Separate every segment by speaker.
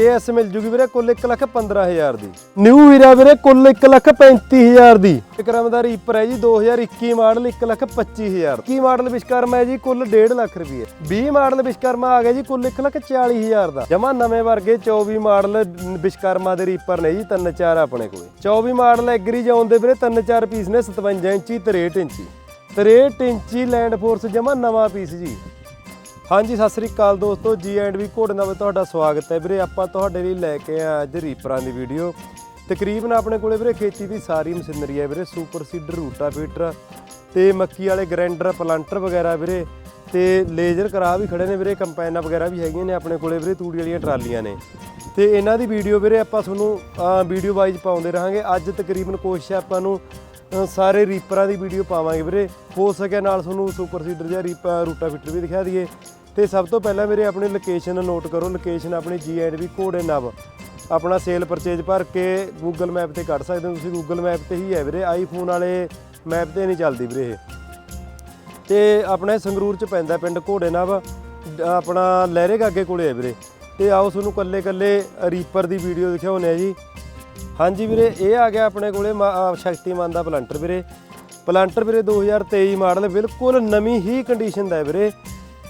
Speaker 1: As ਮਿਲ ਜੂਗੀ ਵੀਰੇ ਕੁੱਲ 1 ਲੱਖ 15000 ਦੀ। ਨਿਊ ਹੀਰਾ ਵੀਰੇ ਕੁੱਲ 1 ਲੱਖ 35000 ਦੀ। ਵਿਕਰਮ ਦਾ ਰੀਪਰ ਹੈ ਜੀ 2021 ਮਾਡਲ 1 ਲੱਖ 25000 ਕੀ ਮਾਡਲ ਵਿਸ਼ਕਰਮਾ ਹੈ ਜੀ? ਕੁੱਲ 1.5 ਲੱਖ ਰੁਪਏ। 20 ਮਾਡਲ ਵਿਸ਼ਕਰਮਾ ਆ ਗਿਆ ਜੀ ਕੁੱਲ 1 ਲੱਖ 40000 ਦਾ। ਜਮਾ ਨਵੇਂ ਵਰਗੇ 24 ਮਾਡਲ ਵਿਸ਼ਕਰਮਾ ਦੇ ਰੀਪਰ ਨੇ ਜੀ, ਤਿੰਨ ਚਾਰ ਆਪਣੇ ਕੋਲੇ। 24 ਮਾਡਲ ਐਗਰੀ ਜਾਉਣ ਦੇ ਵੀਰੇ ਤਿੰਨ ਚਾਰ ਪੀਸ ਨੇ 57 ਇੰਚੀ 63 ਇੰਚੀ। 63 ਇੰਚੀ ਲੈਂਡ ਫੋਰਸ ਜਮਾ ਨਵਾਂ ਪੀਸ ਜੀ। ਹਾਂਜੀ, ਸਤਿ ਸ੍ਰੀ ਅਕਾਲ ਦੋਸਤੋ। ਜੀ ਐਂਡ ਵੀ ਘੋੜਨਾ ਵਿੱਚ ਤੁਹਾਡਾ ਸਵਾਗਤ ਹੈ। ਵੀਰੇ, ਆਪਾਂ ਤੁਹਾਡੇ ਲਈ ਲੈ ਕੇ ਆਏ ਅੱਜ ਰੀਪਰਾਂ ਦੀ ਵੀਡੀਓ ਤਕਰੀਬਨ ਆਪਣੇ ਕੋਲੇ ਵੀਰੇ, ਖੇਤੀ ਦੀ ਸਾਰੀ ਮਸ਼ੀਨਰੀ ਹੈ ਵੀਰੇ। ਸੁਪਰ ਸੀਡਰ ਰੂਟਾਵੀਟਰ ਤੇ ਮੱਕੀ ਵਾਲੇ ਗ੍ਰੈਂਡਰ ਪਲਾਂਟਰ ਵਗੈਰਾ ਵੀਰੇ। ਤੇ ਲੇਜ਼ਰ ਕਰਾ ਵੀ ਖੜੇ ਨੇ ਵੀਰੇ। ਕੰਪਾਈਨਾਂ ਵਗੈਰਾ ਵੀ ਹੈਗੀਆਂ ਨੇ ਆਪਣੇ ਕੋਲੇ ਵੀਰੇ, ਤੂੜੀ ਵਾਲੀਆਂ ਟਰਾਲੀਆਂ ਨੇ। ਤੇ ਇਹਨਾਂ ਦੀ ਵੀਡੀਓ ਵੀਰੇ, ਆਪਾਂ ਤੁਹਾਨੂੰ ਵੀਡੀਓ ਵਾਈਜ਼ ਪਾਉਂਦੇ ਰਹਾਂਗੇ। ਅੱਜ ਤਕਰੀਬਨ ਕੋਸ਼ਿਸ਼ ਆਪਾਂ ਨੂੰ ਸਾਰੇ ਰੀਪਰਾਂ ਦੀ ਵੀਡੀਓ ਪਾਵਾਂਗੇ ਵੀਰੇ। ਹੋ ਸਕਿਆ ਨਾਲ ਤੁਹਾਨੂੰ ਸੁਪਰ ਸੀਡਰ ਜਾਂ ਰੀਪਰ ਰੂਟਾਵੀਟਰ ਵੀ ਦਿਖਾ ਦਈਏ। ਤੇ ਸਭ ਤੋਂ ਪਹਿਲਾਂ ਮੇਰੇ ਆਪਣੀ ਲੋਕੇਸ਼ਨ ਨੋਟ ਕਰੋ ਲੋਕੇਸ਼ਨ ਆਪਣੀ ਜੀ ਐਂਡ ਵੀ ਘੋੜੇ ਨਵ। ਆਪਣਾ ਸੇਲ ਪਰਚੇਜ ਭਰ ਕੇ Google ਮੈਪ ਤੇ ਕੱਢ ਸਕਦੇ ਹੋ ਤੁਸੀਂ। Google ਮੈਪ ਤੇ ਹੀ ਹੈ ਵੀਰੇ। ਆਈਫੋਨ ਵਾਲੇ ਮੈਪ ਤੇ ਨਹੀਂ ਚੱਲਦੀ ਵੀਰੇ ਇਹ। ਤੇ ਆਪਣੇ ਸੰਗਰੂਰ ਚ ਪੈਂਦਾ ਪਿੰਡ ਘੋੜੇ ਨਵ। ਆਪਣਾ ਲਹਿਰੇ ਗਾਗੇ ਕੋਲੇ ਹੈ ਵੀਰੇ। ਤੇ ਆਓ ਤੁਹਾਨੂੰ ਕੱਲੇ ਕੱਲੇ ਰੀਪਰ ਦੀ ਵੀਡੀਓ ਦਿਖਾਉਨੇ ਆ ਜੀ। ਹਾਂਜੀ ਵੀਰੇ, ਇਹ ਆ ਗਿਆ ਆਪਣੇ ਕੋਲੇ ਮਾ- ਅਹ ਸ਼ਕਤੀਮਾਨ ਦਾ ਪਲਾਂਟਰ ਵੀਰੇ। ਪਲਾਂਟਰ ਵੀਰੇ 2023 ਮਾਡਲ ਬਿਲਕੁਲ ਨਵੀਂ ਹੀ ਕੰਡੀਸ਼ਨ ਦਾ ਹੈ ਵੀਰੇ।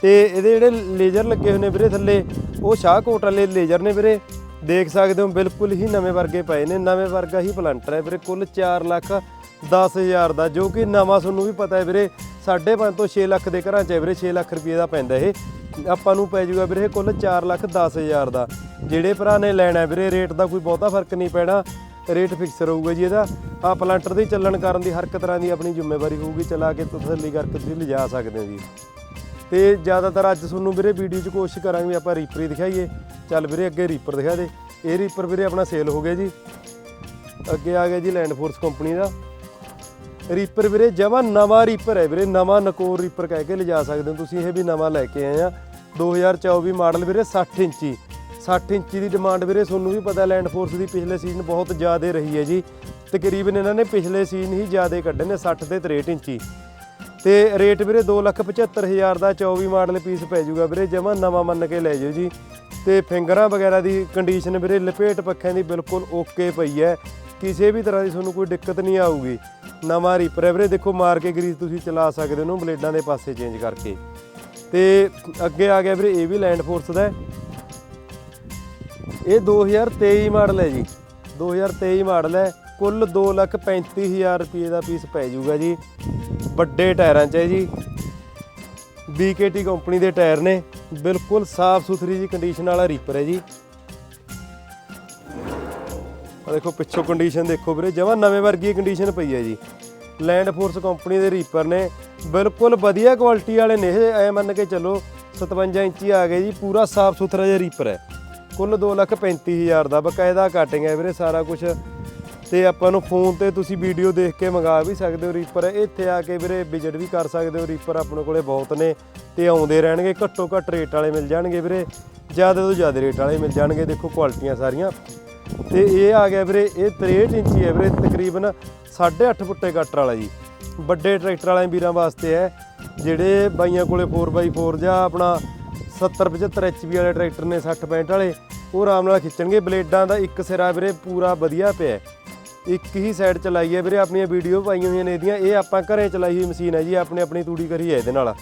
Speaker 1: ਤੇ ਇਹਦੇ ਜਿਹੜੇ ਲੇਜ਼ਰ ਲੱਗੇ ਹੋਏ ਨੇ ਵੀਰੇ ਥੱਲੇ, ਉਹ ਸ਼ਾਹਕੋਟ ਵਾਲੇ ਲੇਜ਼ਰ ਨੇ ਵੀਰੇ। ਦੇਖ ਸਕਦੇ ਹੋ, ਬਿਲਕੁਲ ਹੀ ਨਵੇਂ ਵਰਗੇ ਪਏ ਨੇ। ਨਵੇਂ ਵਰਗਾ ਹੀ ਪਲੰਟਰ ਹੈ ਵੀਰੇ, ਕੁੱਲ 4 ਲੱਖ 10000 ਦਾ, ਜੋ ਕਿ ਨਵਾਂ ਤੁਹਾਨੂੰ ਵੀ ਪਤਾ ਹੈ ਵੀਰੇ 5.5 ਤੋਂ 6 ਲੱਖ ਦੇ ਘਰਾਂ 'ਚ ਵੀਰੇ 6 ਲੱਖ ਰੁਪਏ ਦਾ ਪੈਂਦਾ ਇਹ। ਆਪਾਂ ਨੂੰ ਪੈ ਜਾਊਗਾ ਵੀਰੇ ਕੁੱਲ 4 ਲੱਖ 10000 ਦਾ। ਜਿਹੜੇ ਭਰਾ ਨੇ ਲੈਣਾ ਵੀਰੇ, ਰੇਟ ਦਾ ਕੋਈ ਬਹੁਤਾ ਫ਼ਰਕ ਨਹੀਂ ਪੈਣਾ। ਰੇਟ ਫਿਕਸ ਰਹੂਗਾ ਜੀ ਇਹਦਾ। ਆ ਪਲੰਟਰ ਦੀ ਚੱਲਣ ਕਰਨ ਦੀ ਹਰ ਇੱਕ ਤਰ੍ਹਾਂ ਦੀ ਆਪਣੀ ਜ਼ਿੰਮੇਵਾਰੀ ਹੋਊਗੀ, ਚਲਾ ਕੇ ਤਸੱਲੀ ਕਰਕੇ ਤੁਸੀਂ ਲਿਜਾ ਸਕਦੇ ਹੋ ਜੀ। ਤੇ ਜ਼ਿਆਦਾਤਰ ਅੱਜ ਤੁਹਾਨੂੰ ਵੀਰੇ ਵੀਡੀਓ 'ਚ ਕੋਸ਼ਿਸ਼ ਕਰਾਂਗੇ ਵੀ ਆਪਾਂ ਰੀਪਰ ਹੀ ਦਿਖਾਈਏ। ਚੱਲ ਵੀਰੇ ਅੱਗੇ ਰੀਪਰ ਦਿਖਾ ਦੇ। ਇਹ ਰੀਪਰ ਵੀਰੇ ਆਪਣਾ ਸੇਲ ਹੋ ਗਿਆ ਜੀ। ਅੱਗੇ ਆ ਗਿਆ ਜੀ ਲੈਂਡ ਫੋਰਸ ਕੰਪਨੀ ਦਾ। ਰੀਪਰ ਵੀਰੇ ਜਮਾ ਨਵਾਂ ਰੀਪਰ ਹੈ ਵੀਰੇ। ਨਵਾਂ ਨਕੋਰ ਰੀਪਰ ਕਹਿ ਕੇ ਲਿਜਾ ਸਕਦੇ ਹੋ ਤੁਸੀਂ। ਇਹ ਵੀ ਨਵਾਂ ਲੈ ਕੇ ਆਏ ਆ। 2024 ਮਾਡਲ ਵੀਰੇ 60 ਇੰਚੀ। 60 ਇੰਚੀ ਦੀ ਡਿਮਾਂਡ ਵੀਰੇ ਤੁਹਾਨੂੰ ਵੀ ਪਤਾ ਲੈਂਡ ਫੋਰਸ ਦੀ ਪਿਛਲੇ ਸੀਜ਼ਨ ਬਹੁਤ ਜ਼ਿਆਦਾ ਰਹੀ ਹੈ ਜੀ। ਤਕਰੀਬਨ ਇਹਨਾਂ ਨੇ ਪਿਛਲੇ ਸੀਜ਼ਨ ਹੀ ਜ਼ਿਆਦਾ ਕੱਢੇ ਨੇ 60 ਤੇ 63 ਇੰਚੀ। ਤੇ ਰੇਟ ਵੀਰੇ 275000 ਦਾ 24 ਮਾਡਲ ਪੀਸ ਪੈ ਜਾਊਗਾ ਵੀਰੇ, ਜਮਾ ਨਵਾਂ ਮੰਨ ਕੇ ਲੈ ਜਾਓ ਜੀ। ਤੇ ਫਿੰਗਰਾਂ ਵਗੈਰਾ ਦੀ ਕੰਡੀਸ਼ਨ ਵੀਰੇ, ਲਪੇਟ ਪੱਖਿਆਂ ਦੀ ਬਿਲਕੁਲ ਓਕੇ ਪਈ ਹੈ। ਕਿਸੇ ਵੀ ਤਰ੍ਹਾਂ ਦੀ ਤੁਹਾਨੂੰ ਕੋਈ ਦਿੱਕਤ ਨਹੀਂ ਆਊਗੀ। ਨਵਾਂ ਰੀਪਰ ਹੈ ਵੀਰੇ, ਦੇਖੋ ਮਾਰ ਕੇ ਗਰੀਸ ਤੁਸੀਂ ਚਲਾ ਸਕਦੇ ਹੋ, ਬਲੇਡਾਂ ਦੇ ਪਾਸੇ ਚੇਂਜ ਕਰਕੇ। ਤੇ ਅੱਗੇ ਆ ਗਿਆ ਵੀਰੇ, ਇਹ ਵੀ ਲੈਂਡ ਫੋਰਸ ਦਾ ਹੈ। ਇਹ 2023 ਮਾਡਲ ਹੈ ਜੀ। 2023 ਮਾਡਲ ਹੈ। ਕੁੱਲ 235000 ਰੁਪਏ ਦਾ ਪੀਸ ਪੈ ਜਾਊਗਾ ਜੀ। ਵੱਡੇ ਟਾਇਰਾਂ 'ਚ ਹੈ ਜੀ। BKT ਕੰਪਨੀ ਦੇ ਟਾਇਰ ਨੇ। ਬਿਲਕੁਲ ਸਾਫ਼ ਸੁਥਰੀ ਜੀ ਕੰਡੀਸ਼ਨ ਵਾਲਾ ਰੀਪਰ ਹੈ ਜੀ। ਆ ਦੇਖੋ, ਪਿੱਛੋਂ ਕੰਡੀਸ਼ਨ ਦੇਖੋ ਵੀਰੇ। ਜਮਾਂ ਨਵੇਂ ਵਰਗੀ ਕੰਡੀਸ਼ਨ ਪਈ ਹੈ ਜੀ। ਲੈਂਡ ਫੋਰਸ ਕੰਪਨੀ ਦੇ ਰੀਪਰ ਨੇ। ਬਿਲਕੁਲ ਵਧੀਆ ਕੁਆਲਿਟੀ ਵਾਲੇ ਨੇ ਇਹ। ਐ ਮੰਨ ਕੇ ਚੱਲੋ 57 ਇੰਚੀ ਆ ਗਏ ਜੀ। ਪੂਰਾ ਸਾਫ਼ ਸੁਥਰਾ ਜਿਹਾ ਰੀਪਰ ਹੈ। ਕੁੱਲ 235000 ਦਾ ਬਕਾਇਦਾ ਕਟਿੰਗ ਹੈ ਵੀਰੇ। ਸਾਰਾ ਕੁਝ ਤੇ ਆਪਾਂ ਨੂੰ ਫੋਨ ਤੇ ਤੁਸੀਂ ਵੀਡੀਓ ਦੇਖ ਕੇ ਮੰਗਾ ਵੀ ਸਕਦੇ ਹੋ ਰੀਪਰ ਇੱਥੇ ਆ ਕੇ ਵੀਰੇ ਵਿਜ਼ਿਟ ਵੀ ਕਰ ਸਕਦੇ ਹੋ ਰੀਪਰ ਆਪਣੇ ਕੋਲੇ ਬਹੁਤ ਨੇ ਤੇ ਆਉਂਦੇ ਰਹਿਣਗੇ, ਘੱਟੋ ਘੱਟ ਰੇਟ ਵਾਲੇ ਮਿਲ ਜਾਣਗੇ ਵੀਰੇ। ਜ਼ਿਆਦਾ ਤੋਂ ਜ਼ਿਆਦਾ ਰੇਟ ਵਾਲੇ ਮਿਲ ਜਾਣਗੇ, ਦੇਖੋ ਕੁਆਲਿਟੀਆਂ ਸਾਰੀਆਂ। ਤੇ ਇਹ ਆ ਗਿਆ ਵੀਰੇ, ਇਹ 63 ਇੰਚੀ ਹੈ ਵੀਰੇ, ਤਕਰੀਬਨ 8.5 ਫੁੱਟੇ ਕਟਰ ਵਾਲਾ ਜੀ। ਵੱਡੇ ਟਰੈਕਟਰ ਵਾਲਿਆਂ ਵੀਰਾਂ ਵਾਸਤੇ ਹੈ, ਜਿਹੜੇ ਬਾਈਆਂ ਕੋਲੇ 4x4 ਜਾਂ ਆਪਣਾ 70 75 ਐਚਪੀ ਵਾਲੇ ਟਰੈਕਟਰ ਨੇ 60 65 ਵਾਲੇ, ਉਹ ਆਰਾਮ ਨਾਲ ਖਿੱਚਣਗੇ। ਬਲੇਡਾਂ ਦਾ ਇੱਕ ਸਿਰਾ ਵੀਰੇ ਪੂਰਾ ਵਧੀਆ ਪਿਆ ਇੱਕ ਹੀ ਸਾਈਡ ਚਲਾਈ ਹੈ ਵੀਰੇ, ਆਪਣੀਆਂ ਵੀਡੀਓ ਪਾਈਆਂ ਹੋਈਆਂ ਨੇ ਇਹਦੀਆਂ। ਇਹ ਆਪਾਂ ਘਰੇ ਚਲਾਈ ਹੋਈ ਮਸ਼ੀਨ ਹੈ ਜੀ, ਆਪਣੀ ਆਪਣੀ ਤੂੜੀ ਕਰੀ ਹੈ ਇਹਦੇ ਨਾਲ।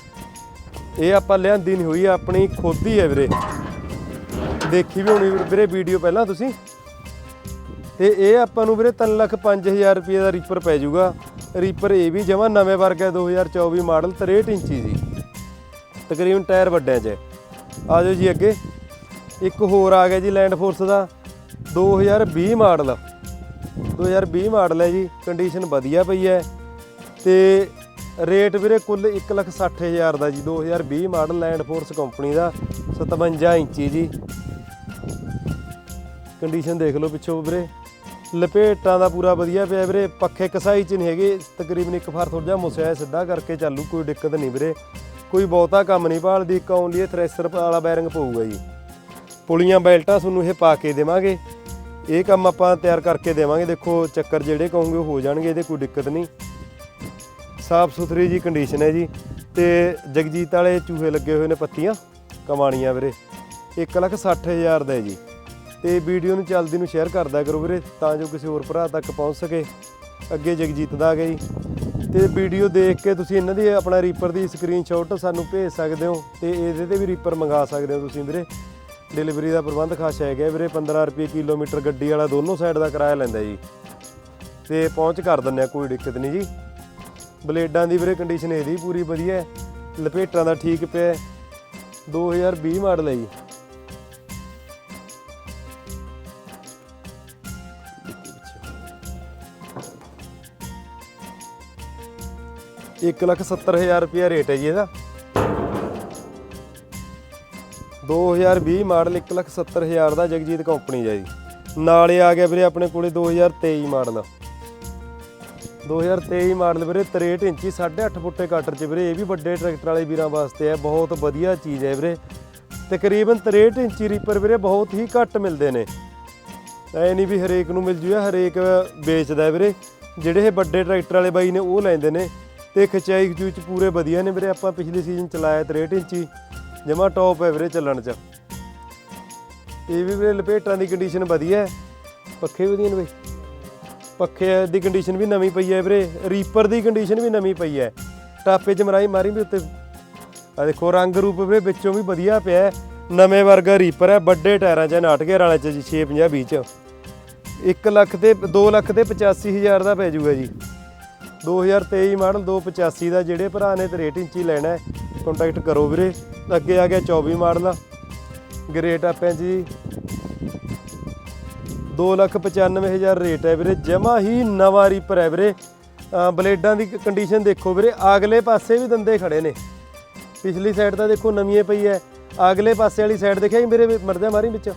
Speaker 1: ਇਹ ਆਪਾਂ ਲਿਆਂਦੀ ਨਹੀਂ ਹੋਈ, ਆਪਣੀ ਖੁਦ ਹੀ ਹੈ ਵੀਰੇ। ਦੇਖੀ ਵੀ ਹੋਣੀ ਵੀਰੇ ਵੀਡੀਓ ਪਹਿਲਾਂ ਤੁਸੀਂ। ਤੇ ਇਹ ਆਪਾਂ ਨੂੰ ਵੀਰੇ 3 ਲੱਖ 5000 ਰੁਪਏ ਦਾ ਰੀਪਰ ਪੈ ਜਾਊਗਾ। ਰੀਪਰ ਇਹ ਵੀ ਜਮਾ ਨਵੇਂ ਵਰਗਾ 2024 ਮਾਡਲ 63 ਇੰਚੀ ਸੀ ਤਕਰੀਬਨ ਟਾਇਰ ਵੱਡਿਆਂ 'ਚ ਆ ਜਾਓ ਜੀ ਅੱਗੇ। ਇੱਕ ਹੋਰ ਆ ਗਿਆ ਜੀ ਲੈਂਡ ਫੋਰਸ ਦਾ 2020 ਮਾਡਲ 2020 ਮਾਡਲ ਹੈ ਜੀ ਕੰਡੀਸ਼ਨ ਵਧੀਆ ਪਈ ਹੈ ਤੇ ਰੇਟ ਵੀਰੇ ਕੁੱਲ 160000 ਦਾ ਜੀ 2020 ਮਾਡਲ ਲੈਂਡ ਫੋਰਸ ਕੰਪਨੀ ਦਾ 57 ਇੰਚੀ ਜੀ। ਕੰਡੀਸ਼ਨ ਦੇਖ ਲਓ ਪਿੱਛੋਂ ਵੀਰੇ। ਲਪੇਟਾਂ ਦਾ ਪੂਰਾ ਵਧੀਆ ਪਿਆ ਵੀਰੇ, ਪੱਖੇ ਕਸਾਈ ਚ ਨਹੀਂ ਹੈਗੇ, ਤਕਰੀਬਨ ਇੱਕ ਫਾਰ ਥੋੜਾ ਜਿਹਾ ਮੁਸਿਆ ਸਿੱਧਾ ਕਰਕੇ ਚੱਲੂ, ਕੋਈ ਦਿੱਕਤ ਨਹੀਂ ਵੀਰੇ। ਕੋਈ ਬਹੁਤਾ ਕੰਮ ਨਹੀਂ ਭਾਲਦੀ, ਇੱਕ ਲਈ ਹੈ ਥ੍ਰੈਸ਼ਰ ਵਾਲਾ ਬੈਰਿੰਗ ਪਊਗਾ ਜੀ। ਪੁਲੀਆਂ ਬੈਲਟਾਂ ਤੁਹਾਨੂੰ ਇਹ ਪਾ ਕੇ ਦੇਵਾਂਗੇ। ਇਹ ਕੰਮ ਆਪਾਂ ਤਿਆਰ ਕਰਕੇ ਦੇਵਾਂਗੇ। ਦੇਖੋ, ਚੱਕਰ ਜਿਹੜੇ ਕਹੋਗੇ ਉਹ ਹੋ ਜਾਣਗੇ, ਇਹਦੇ ਕੋਈ ਦਿੱਕਤ ਨਹੀਂ। ਸਾਫ਼ ਸੁਥਰੀ ਜੀ ਕੰਡੀਸ਼ਨ ਹੈ ਜੀ। ਤੇ ਜਗਜੀਤ ਵਾਲੇ ਚੂਹੇ ਲੱਗੇ ਹੋਏ ਨੇ ਪੱਤੀਆਂ, ਕਮਾਣੀਆਂ ਵੀਰੇ। 160000 ਦਾ ਹੈ ਜੀ। ਤੇ ਵੀਡੀਓ ਨੂੰ ਜਲਦੀ ਨੂੰ ਸ਼ੇਅਰ ਕਰਦਾ ਕਰੋ ਵੀਰੇ, ਤਾਂ ਜੋ ਕਿਸੇ ਹੋਰ ਭਰਾ ਤੱਕ ਪਹੁੰਚ ਸਕੇ। ਅੱਗੇ ਜਗਜੀਤ ਦਾ ਆ ਗਿਆ ਜੀ। ਤੇ ਵੀਡੀਓ ਦੇਖ ਕੇ ਤੁਸੀਂ ਇਹਨਾਂ ਦੀ ਆਪਣਾ ਰੀਪਰ ਦੀ ਸਕਰੀਨਸ਼ਾਟ ਸਾਨੂੰ ਭੇਜ ਸਕਦੇ ਹੋ ਤੇ ਇਹਦੇ ਤੇ ਵੀ ਰੀਪਰ ਮੰਗਾ ਸਕਦੇ ਹੋ ਤੁਸੀਂ ਵੀਰੇ। ਡਿਲੀਵਰੀ ਦਾ ਪ੍ਰਬੰਧ ਖਾਸ ਹੈਗਾ ਵੀਰੇ 15 ਰੁਪਏ ਕਿਲੋਮੀਟਰ ਗੱਡੀ ਵਾਲਾ ਦੋਨੋਂ ਸਾਈਡ ਦਾ ਕਿਰਾਇਆ ਲੈਂਦਾ ਜੀ। ਤੇ ਪਹੁੰਚ ਕਰ ਦਿੰਦੇ ਆ ਕੋਈ ਦਿੱਕਤ ਨਹੀਂ ਜੀ। ਬਲੇਡਾਂ ਦੀ ਵੀਰੇ ਕੰਡੀਸ਼ਨ ਇਹਦੀ ਪੂਰੀ ਵਧੀਆ ਲਪੇਟਾਂ ਦਾ ਠੀਕ ਪਿਆ ਹੈ। 2020 ਮਾਡਲ ਹੈ ਜੀ। ਇੱਕ ਲੱਖ ਸੱਤਰ ਹਜ਼ਾਰ ਰੁਪਇਆ ਰੇਟ ਹੈ ਜੀ ਇਹਦਾ। 2020 ਮਾਡਲ ਇੱਕ ਲੱਖ ਸੱਤਰ ਹਜ਼ਾਰ ਦਾ ਜਗਜੀਤ ਕੰਪਨੀ ਦਾ ਜੀ। ਨਾਲੇ ਆ ਗਿਆ ਵੀਰੇ ਆਪਣੇ ਕੋਲੇ 2023 ਮਾਡਲ। 2023 ਮਾਡਲ ਵੀਰੇ 63 ਇੰਚੀ 8.5 ਫੁੱਟੇ ਕਟਰ ਚ ਵੀਰੇ, ਇਹ ਵੀ ਵੱਡੇ ਟਰੈਕਟਰ ਵਾਲੇ ਵੀਰਾਂ ਵਾਸਤੇ ਹੈ ਬਹੁਤ ਵਧੀਆ ਚੀਜ਼ ਹੈ ਵੀਰੇ। ਤਕਰੀਬਨ 63 ਇੰਚੀ ਰੀਪਰ ਵੀਰੇ ਬਹੁਤ ਹੀ ਘੱਟ ਮਿਲਦੇ ਨੇ। ਐ ਨਹੀਂ ਵੀ ਹਰੇਕ ਨੂੰ ਮਿਲ ਜੂਗਾ ਹਰੇਕ ਵੇਚਦਾ ਵੀਰੇ। ਜਿਹੜੇ ਇਹ ਵੱਡੇ ਟਰੈਕਟਰ ਵਾਲੇ ਬਾਈ ਨੇ ਉਹ ਲੈਂਦੇ ਨੇ। ਤੇ ਖਚਾਈ ਖਚੂਈ ਚ ਪੂਰੇ ਵਧੀਆ ਨੇ ਵੀਰੇ, ਆਪਾਂ ਪਿਛਲੀ ਸੀਜ਼ਨ ਚਲਾਇਆ 63 ਇੰਚੀ। ਜਮਾ ਟੌਪ ਹੈ ਵੀਰੇ ਚੱਲਣ ਚ। ਇਹ ਵੀ ਵੀਰੇ ਲਪੇਟਾਂ ਦੀ ਕੰਡੀਸ਼ਨ ਵਧੀਆ ਹੈ। ਪੱਖੇ ਵੀ ਵਧੀਆ ਨੇ ਬਈ। ਪੱਖੇ ਦੀ ਕੰਡੀਸ਼ਨ ਵੀ ਨਵੀਂ ਪਈ ਹੈ ਵੀਰੇ। ਰੀਪਰ ਦੀ ਕੰਡੀਸ਼ਨ ਵੀ ਨਵੀਂ ਪਈ ਹੈ। ਟਾਪੇ ਚ ਮਰਾਈ ਮਾਰੀ ਵੀ ਉੱਤੇ। ਆ ਦੇਖੋ, ਰੰਗ ਰੂਪ ਵੀਰੇ ਵਿੱਚੋਂ ਵੀ ਵਧੀਆ ਪਿਆ ਨਵੇਂ ਵਰਗਾ ਰੀਪਰ ਹੈ। ਵੱਡੇ ਟਾਇਰਾਂ 'ਚ ਨਾਟਕੇ ਵਾਲੇ 'ਚ ਜੀ 650 20 ਚ। 1 ਲੱਖ ਤੇ 2 ਲੱਖ ਤੇ 85 ਹਜ਼ਾਰ ਦਾ ਪੈ ਜਾਊਗਾ ਜੀ। 2023 ਮਾਡਲ 285 ਦਾ। ਜਿਹੜੇ ਭਰਾ ਨੇ 63 ਇੰਚੀ ਲੈਣਾ ਹੈ ਕੰਟੈਕਟ ਕਰੋ ਵੀਰੇ। ਅੱਗੇ ਆ ਗਿਆ 24 ਮਾਡਲ। ਗ੍ਰੇਟ ਆਪਿਆਂ 'ਚ ਜੀ। 295000 ਰੇਟ ਹੈ ਵੀਰੇ। ਜਮਾ ਹੀ ਨਵਾਂ ਰੀਪਰ ਹੈ ਵੀਰੇ। ਬਲੇਡਾਂ ਦੀ ਕੰਡੀਸ਼ਨ ਦੇਖੋ ਵੀਰੇ। ਅਗਲੇ ਪਾਸੇ ਵੀ ਦੰਦੇ ਖੜੇ ਨੇ। ਪਿਛਲੀ ਸਾਈਡ ਤਾਂ ਦੇਖੋ ਨਵੀਂ ਪਈ ਹੈ। ਅਗਲੇ ਪਾਸੇ ਵਾਲੀ ਸਾਈਡ ਦੇਖਿਆ ਜੀ ਮੇਰੇ ਮਰਦਿਆਂ ਮਾਰੀ ਵਿੱਚ।